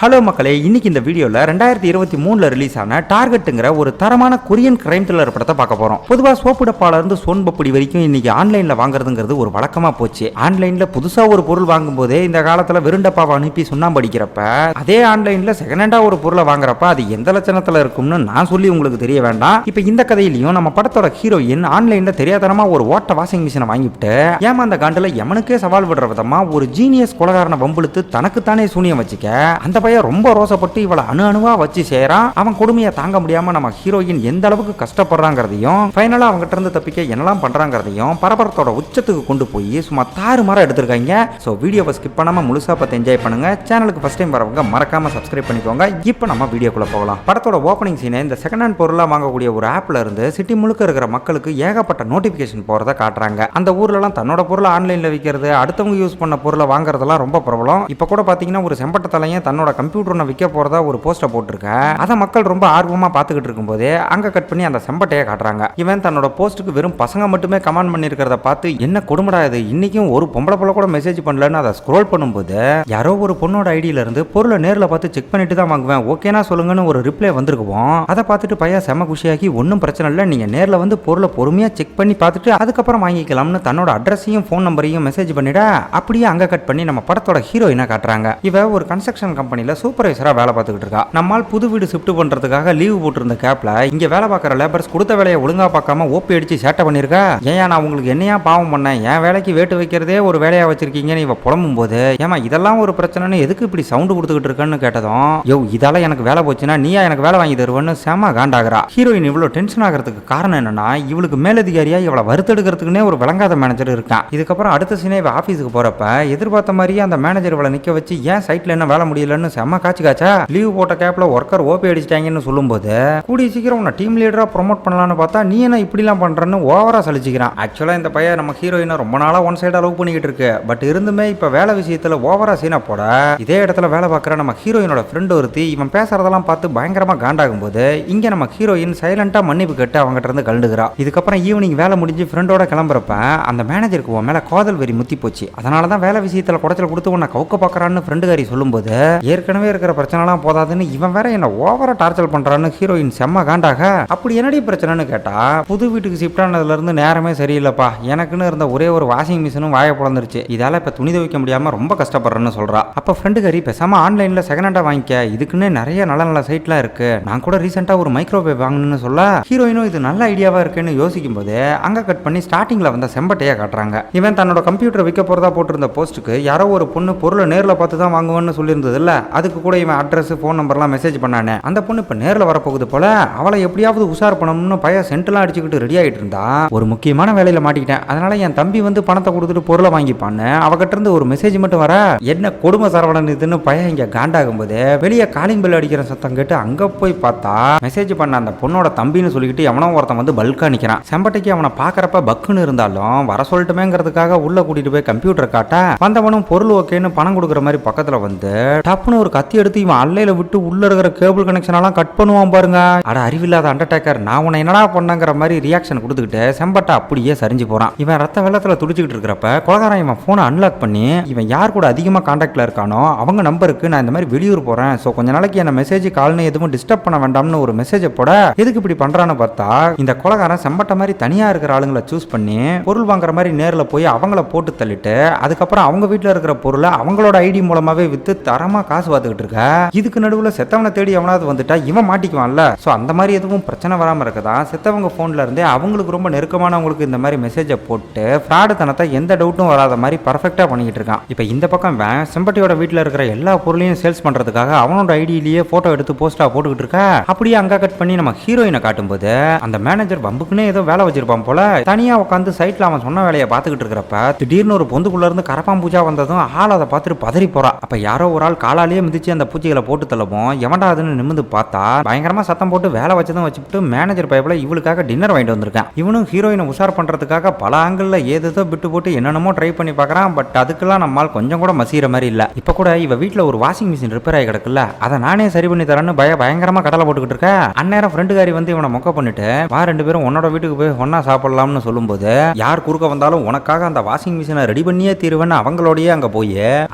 Hello மக்களே இன்னைக்கு இந்த வீடியோவில் ரெண்டாயிரத்தி இருபத்தி மூணில் ரிலீஸ் ஆன டார்கெட்டுங்கிற ஒரு தரமான கொரியன் கிரைம் த்ரில்லர் படத்தை பார்க்க போகிறோம் பொதுவாக சோப்பு டப்பால இருந்து சோன் பப்படி வரைக்கும் இன்னைக்கு ஆன்லைனில் வாங்குறதுங்கிறது ஒரு வழக்கமாக போச்சு. ஆன்லைனில் புதுசாக ஒரு பொருள் வாங்கும்போதே இந்த காலத்தில் வெறும் டப்பாவை அனுப்பி சுண்ணாம்பு அடிக்கிறப்ப அதே ஆன்லைனில் செகண்ட் ஹேண்டாக ஒரு பொருளை வாங்குறப்ப அது எந்த லட்சணத்தில் இருக்கும்னு நான் சொல்லி உங்களுக்கு தெரிய வேண்டாம். இப்போ இந்த கதையிலையும் நம்ம படத்தோட ஹீரோயின் ஆன்லைனில் தெரியாதனமாக ஒரு ஓட்ட வாஷிங் மிஷினை வாங்கிவிட்டு ஏமா அந்த காண்டில் எமனுக்கே சவால் விடுற விதமாக ஒரு ஜீனியஸ் கொலகாரனை வம்புழுத்து தனக்குத்தானே சூனியம் வச்சுக்க அந்த பையன் ரொம்ப ரோசப்பட்டு இவளை அணு அணுவா வச்சு செய்யறான் அவன் கொடுமையை தாங்க முடியாம நம்ம ஹீரோயின் எந்த அளவுக்கு கஷ்டப்படுறாங்கிறதையும் ஃபைனலா அவங்ககிட்ட இருந்து தப்பிக்க என்னெல்லாம் பண்றாங்கிறதையும் பரபரத்தோட உச்சத்துக்கு கொண்டு போய் சும்மா தாறு மாற எடுத்திருக்காங்க. ஸோ வீடியோவை ஸ்கிப் பண்ணாம முழுசா பார்த்து என்ஜாய் பண்ணுங்க. சேனலுக்கு ஃபர்ஸ்ட் டைம் வரவங்க மறக்காம சப்ஸ்கிரைப் பண்ணிக்கோங்க. இப்போ நம்ம வீடியோக்குள்ள போகலாம். படத்தோட ஓப்பனிங் சீனை இந்த செகண்ட் ஹேண்ட் பொருளாக வாங்கக்கூடிய ஒரு ஆப்ல இருந்து சிட்டி முழுக்க இருக்கிற மக்களுக்கு ஏகப்பட்ட நோட்டிஃபிகேஷன் போறதை காட்டுறாங்க. அந்த ஊர்லலாம் தன்னோட பொருளை ஆன்லைன்ல விற்கிறது அடுத்தவங்க யூஸ் பண்ண பொருளை வாங்குறதெல்லாம் ரொம்ப பிரபலம். இப்போ கூட பார்த்தீங்கன்னா ஒரு செம்பட்ட தலையும் தன்னோட கம்ப்யூட்டர் ஒன்று விற்க போறதா ஒரு போஸ்ட்டை போட்டிருக்கேன். அதை மக்கள் ரொம்ப ஆர்வமாக பார்த்துக்கிட்டு இருக்கும்போதே அங்கே கட் பண்ணி அந்த செம்பட்டையை காட்டுறாங்க. இவன் தன்னோட போஸ்ட்டுக்கு வெறும் பசங்க மட்டுமே கமெண்ட் பண்ணியிருக்கிறத பார்த்து என்ன கொடுமடா இது? இன்னைக்கும் ஒரு பொம்பளை புள்ள கூட மெசேஜ் பண்ணலன்னு அதை ஸ்க்ரோல் பண்ணும்போது யாரோ ஒரு பொண்ணோட ஐடியில இருந்து பொருளை நேரில் பார்த்து செக் பண்ணிட்டு தான் வாங்குவேன். ஓகேனா சொல்லுங்கன்னு ஒரு ரிப்ளை வந்திருக்குவோம். அதை பார்த்துட்டு பையன் செம குஷியாகி ஒன்றும் பிரச்சனை இல்லை. நீங்கள் நேரில் வந்து பொருளை பொறுமையாக செக் பண்ணி பார்த்துட்டு அதுக்கப்புறம் வாங்கிக்கலாம்னு தன்னோட அட்ரஸையும் ஃபோன் நம்பரையும் மெசேஜ் பண்ணிட அப்படியே அங்கே கட் பண்ணி நம்ம படத்தோட ஹீரோயினை காட்டுறாங்க. இவ ஒரு கன்ஸ்ட்ரக்ஷன் கம்பெனியில் கம்பெனியில் சூப்பர்வைசராக வேலை பார்த்துக்கிட்டு இருக்கா. நம்மால் புது வீடு ஷிஃப்ட் பண்ணுறதுக்காக லீவு போட்டிருந்த கேப்பில் இங்கே வேலை பார்க்குற லேபர்ஸ் கொடுத்த வேலையை ஒழுங்கா பார்க்காம ஓப்பி அடித்து சேட்டை பண்ணியிருக்கா? ஏன் நான் உங்களுக்கு என்னையா பாவம் பண்ணேன்? என் வேலைக்கு வேட்டு வைக்கிறதே ஒரு வேலையாக வச்சிருக்கீங்கன்னு இவ புலம்பும் போது ஏமா இதெல்லாம் ஒரு பிரச்சனைன்னு எதுக்கு இப்படி சவுண்டு கொடுத்துக்கிட்டு இருக்கேன்னு கேட்டதும் யோ இதால எனக்கு வேலை போச்சுன்னா நீயா எனக்கு வேலை வாங்கி தருவன்னு செம காண்டாகிறா. ஹீரோயின் இவ்வளோ டென்ஷன் ஆகிறதுக்கு காரணம் என்னன்னா இவளுக்கு மேலதிகாரியா இவளை வறுத்தெடுக்கிறதுக்குன்னே ஒரு விளங்காத மேனேஜர் இருக்கான். இதுக்கப்புறம் அடுத்த சீனே இவ ஆஃபீஸுக்கு போறப்ப எதிர்பார்த்த மாதிரியே அந்த மேனேஜர் இவளை நிற்க வச்சு ஏன் சைட்டில் என்ன வேலை முடியலன்னு செம்ம காய்ச்சி காய்ச்சா லீவ் போட்ட கேப்ல ஒர்க்கர் ஓபி அடிச்சிட்டாங்கன்னு சொல்லும்போது கூடிய சீக்கிரம் உன்னை டீம் லீடரா ப்ரொமோட் பண்ணலாம்னு பார்த்தா நீ என்ன இப்படிலாம் பண்றன்னு ஓவரா சலிச்சுக்கிறான். ஆக்சுவலா இந்த பையன் நம்ம ஹீரோயினை ரொம்ப நாளா ஒன் சைடா லவ் பண்ணிக்கிட்டு இருக்கு. பட் இருந்துமே இப்ப வேலை விஷயத்துல ஓவரா சீனா போட இதே இடத்துல வேலை பார்க்குற நம்ம ஹீரோயினோட ஃப்ரெண்டு ஒருத்தி இவன் பேசுறதெல்லாம் பார்த்து பயங்கரமா காண்டாகும் போது இங்க நம்ம ஹீரோயின் சைலண்டா மன்னிப்பு கேட்டு அவங்ககிட்ட இருந்து கலந்துக்கிறா இதுக்கப்புறம் ஈவினிங் வேலை முடிஞ்சு ஃப்ரெண்டோட கிளம்புறப்ப அந்த மேனேஜருக்கு உன் மேல காதல் வெறி முத்தி போச்சு. அதனால தான் வேலை விஷயத்துல குடைச்சல் கொடுத்து உன்னை கவுக்க பாக்குறான்னு ஃப்ரெண்டு காரி சொல்லும்போது ஏற்கனவே இருக்கிற பிரச்சனைலாம் போதாதுன்னு இவன் வேற என்ன ஓவரா டார்ச்சர் பண்றான்னு ஹீரோயின் செம்ம காண்டாக. அப்படி என்னடி பிரச்சனைன்னு கேட்டா புது வீட்டுக்கு ஷிஃப்ட் ஆனதுல இருந்து நேரமே சரியில்லைப்பா. எனக்குன்னு இருந்த ஒரே ஒரு வாஷிங் மிஷினும் வாய பிளந்துருச்சு இதால இப்ப துணி துவைக்க முடியாம ரொம்ப கஷ்டப்படுறேன்னு சொல்றா. அப்ப ஃப்ரெண்டு கறி பேசாம ஆன்லைன்ல செகண்ட் ஹேண்டா வாங்கிக்க. இதுக்குன்னு நிறைய நல்ல நல்ல சைட்லாம் இருக்கு. நான் கூட ரீசெண்டா ஒரு மைக்ரோவேவ் வாங்கணும்னு சொல்ல ஹீரோயினும் இது நல்ல ஐடியாவா இருக்குன்னு யோசிக்கும் போது அங்க கட் பண்ணி ஸ்டார்டிங்ல வந்த செம்பட்டையா காட்டுறாங்க. இவன் தன்னோட கம்ப்யூட்டர் விற்க போறதா போட்டிருந்த போஸ்ட்டுக்கு யாரோ ஒரு பொண்ணு பொருளை நேர்ல பார்த்து தான் வாங்குவேன்னு சொல்லியிருந்தது இல்லை அதுக்கு கூட இவன் அட்ரஸ் ஃபோன் நம்பர்லாம் மெசேஜ் பண்ணானே. அந்த பொண்ணு இப்போ நேரில் வரப்போகுது போல அவளை எப்படியாவது உஷார் பண்ணணும்னு பையன் சென்ட்லாம் அடிச்சுக்கிட்டு ரெடி ஆகிட்டு இருந்தா ஒரு முக்கியமான வேலையில் மாட்டிக்கிட்டேன். அதனால என் தம்பி வந்து பணத்தை கொடுத்துட்டு பொருளை வாங்கிப்பான்னு அவகிட்ட இருந்து ஒரு மெசேஜ் மட்டும் வர என்ன கொடுமை சரவணன் இதுன்னு பையன் இங்கே காண்டாகும் போது வெளியே காலிங் பெல் அடிக்கிற சத்தம் கேட்டு அங்கே போய் பார்த்தா மெசேஜ் பண்ண அந்த பொண்ணோட தம்பின்னு சொல்லிக்கிட்டு எவனோ ஒருத்தன் வந்து பல்காக நிற்கிறான் செம்பட்டைக்கு அவனை பார்க்குறப்ப பக்குன்னு இருந்தாலும் வர சொல்லட்டுமேங்கிறதுக்காக உள்ள கூட்டிட்டு போய் கம்ப்யூட்டர் காட்ட வந்தவனும் பொருள் ஓகேன்னு பணம் கொடுக்குற மாதிரி பக்கத்தில் வந்து டப்புன்னு ஒரு கத்தி எடுத்து இவன் அல்லையில விட்டு உள்ள இருக்கிற கேபிள் கனெக்ஷன் எல்லாம் கட் பண்ணுவான் பாருங்க. அட அறிவில்லாத அண்டர்டேக்கர் நான் உன்னை என்னடா பண்ணங்கிற மாதிரி ரியாக்ஷன் கொடுத்துக்கிட்டு செம்பட்டா அப்படியே சரிஞ்சு போறான். இவன் ரத்த வெள்ளத்துல துடிச்சுக்கிட்டு இருக்கிறப்ப கொலகாரன் இவன் போனை அன்லாக் பண்ணி இவன் யார் கூட அதிகமா கான்டாக்ட்ல இருக்கானோ அவங்க நம்பருக்கு நான் இந்த மாதிரி வெளியூர் போறேன். ஸோ கொஞ்ச நாளைக்கு என்ன மெசேஜ் கால்னு எதுவும் டிஸ்டர்ப் பண்ண வேண்டாம்னு ஒரு மெசேஜை போட எதுக்கு இப்படி பண்றான்னு பார்த்தா இந்த கொலகாரன் செம்பட்ட மாதிரி தனியா இருக்கிற ஆளுங்களை சூஸ் பண்ணி பொருள் வாங்குற மாதிரி நேர்ல போய் அவங்கள போட்டு தள்ளிட்டு அதுக்கப்புறம் அவங்க வீட்டில் இருக்கிற பொருளை அவங்களோட ஐடி மூலமாவே வித்து தரமா காசு பார்த்துக்கிட்டு இருக்க? இதுக்கு நடுவில் செத்தவனை தேடி எவனாவது வந்துட்டா இவன் மாட்டிக்குவான்ல. ஸோ அந்த மாதிரி எதுவும் பிரச்சனை வராமல் இருக்கதான் செத்தவங்க ஃபோன்ல இருந்தே அவங்களுக்கு ரொம்ப நெருக்கமானவங்களுக்கு இந்த மாதிரி மெசேஜை போட்டு ஃப்ராடுத்தனத்தை எந்த டவுட்டும் வராத மாதிரி பர்ஃபெக்டாக பண்ணிக்கிட்டு இருக்கான். இப்போ இந்த பக்கம் செம்பட்டியோட வீட்டில் இருக்கிற எல்லா பொருளையும் சேல்ஸ் பண்ணுறதுக்காக அவனோட ஐடியிலேயே ஃபோட்டோ எடுத்து போஸ்டா போட்டுக்கிட்டு இருக்கா? அப்படியே அங்கே கட் பண்ணி நம்ம ஹீரோயினை காட்டும்போது அந்த மேனேஜர் வம்புக்குன்னே ஏதோ வேலை வச்சிருப்பான் போல. தனியாக உட்காந்து சைட்டில் அவன் சொன்ன வேலையை பார்த்துக்கிட்டு இருக்கிறப்ப திடீர்னு ஒரு பொந்துக்குள்ளேருந்து இருந்து கரப்பான் பூஜா வந்ததும் ஆள் அதை பார்த்துட்டு பதறி போறா. அப்ப யாரோ ஒரு ஆள் காலாலேயே மிதிச்சு அந்த பூச்சிகளை போட்டு தள்ளவும் எவன்டா அதுன்னு நிமிந்து பார்த்தா பயங்கரமா சத்தம் போட்டு வேலை வச்சதும் வச்சுட்டு மேனேஜர் பைப்பில் இவளுக்காக டின்னர் வாங்கிட்டு வந்திருக்கான். இவனும் ஹீரோயினை உஷார் பண்றதுக்காக பல ஆங்கிள் ஏதேதோ விட்டு போட்டு என்னென்னமோ ட்ரை பண்ணி பார்க்கறான் பட் அதுக்கெல்லாம் நம்மால் கொஞ்சம் கூட மசிகிற மாதிரி இல்லை. இப்போ கூட இவ வீட்டில் ஒரு வாஷிங் மிஷின் ரிப்பேர் ஆகி கிடக்குல்ல அதை நானே சரி பண்ணி தரேன்னு பய பயங்கரமா கடலை போட்டுக்கிட்டு இருக்க? அந்நேரம் ஃப்ரெண்டுக்காரி வந்து இவனை மொக்க பண்ணிட்டு வா ரெண்டு பேரும் உன்னோட வீட்டுக்கு போய் ஒன்னா சாப்பிடலாம்னு சொல்லும்போது யார் குறுக்க வந்தாலும் உனக்காக அந்த வாஷிங் மிஷினை ரெடி பண்ணியே தீருவேன்னு அவங்களோடயே அங்கே போய்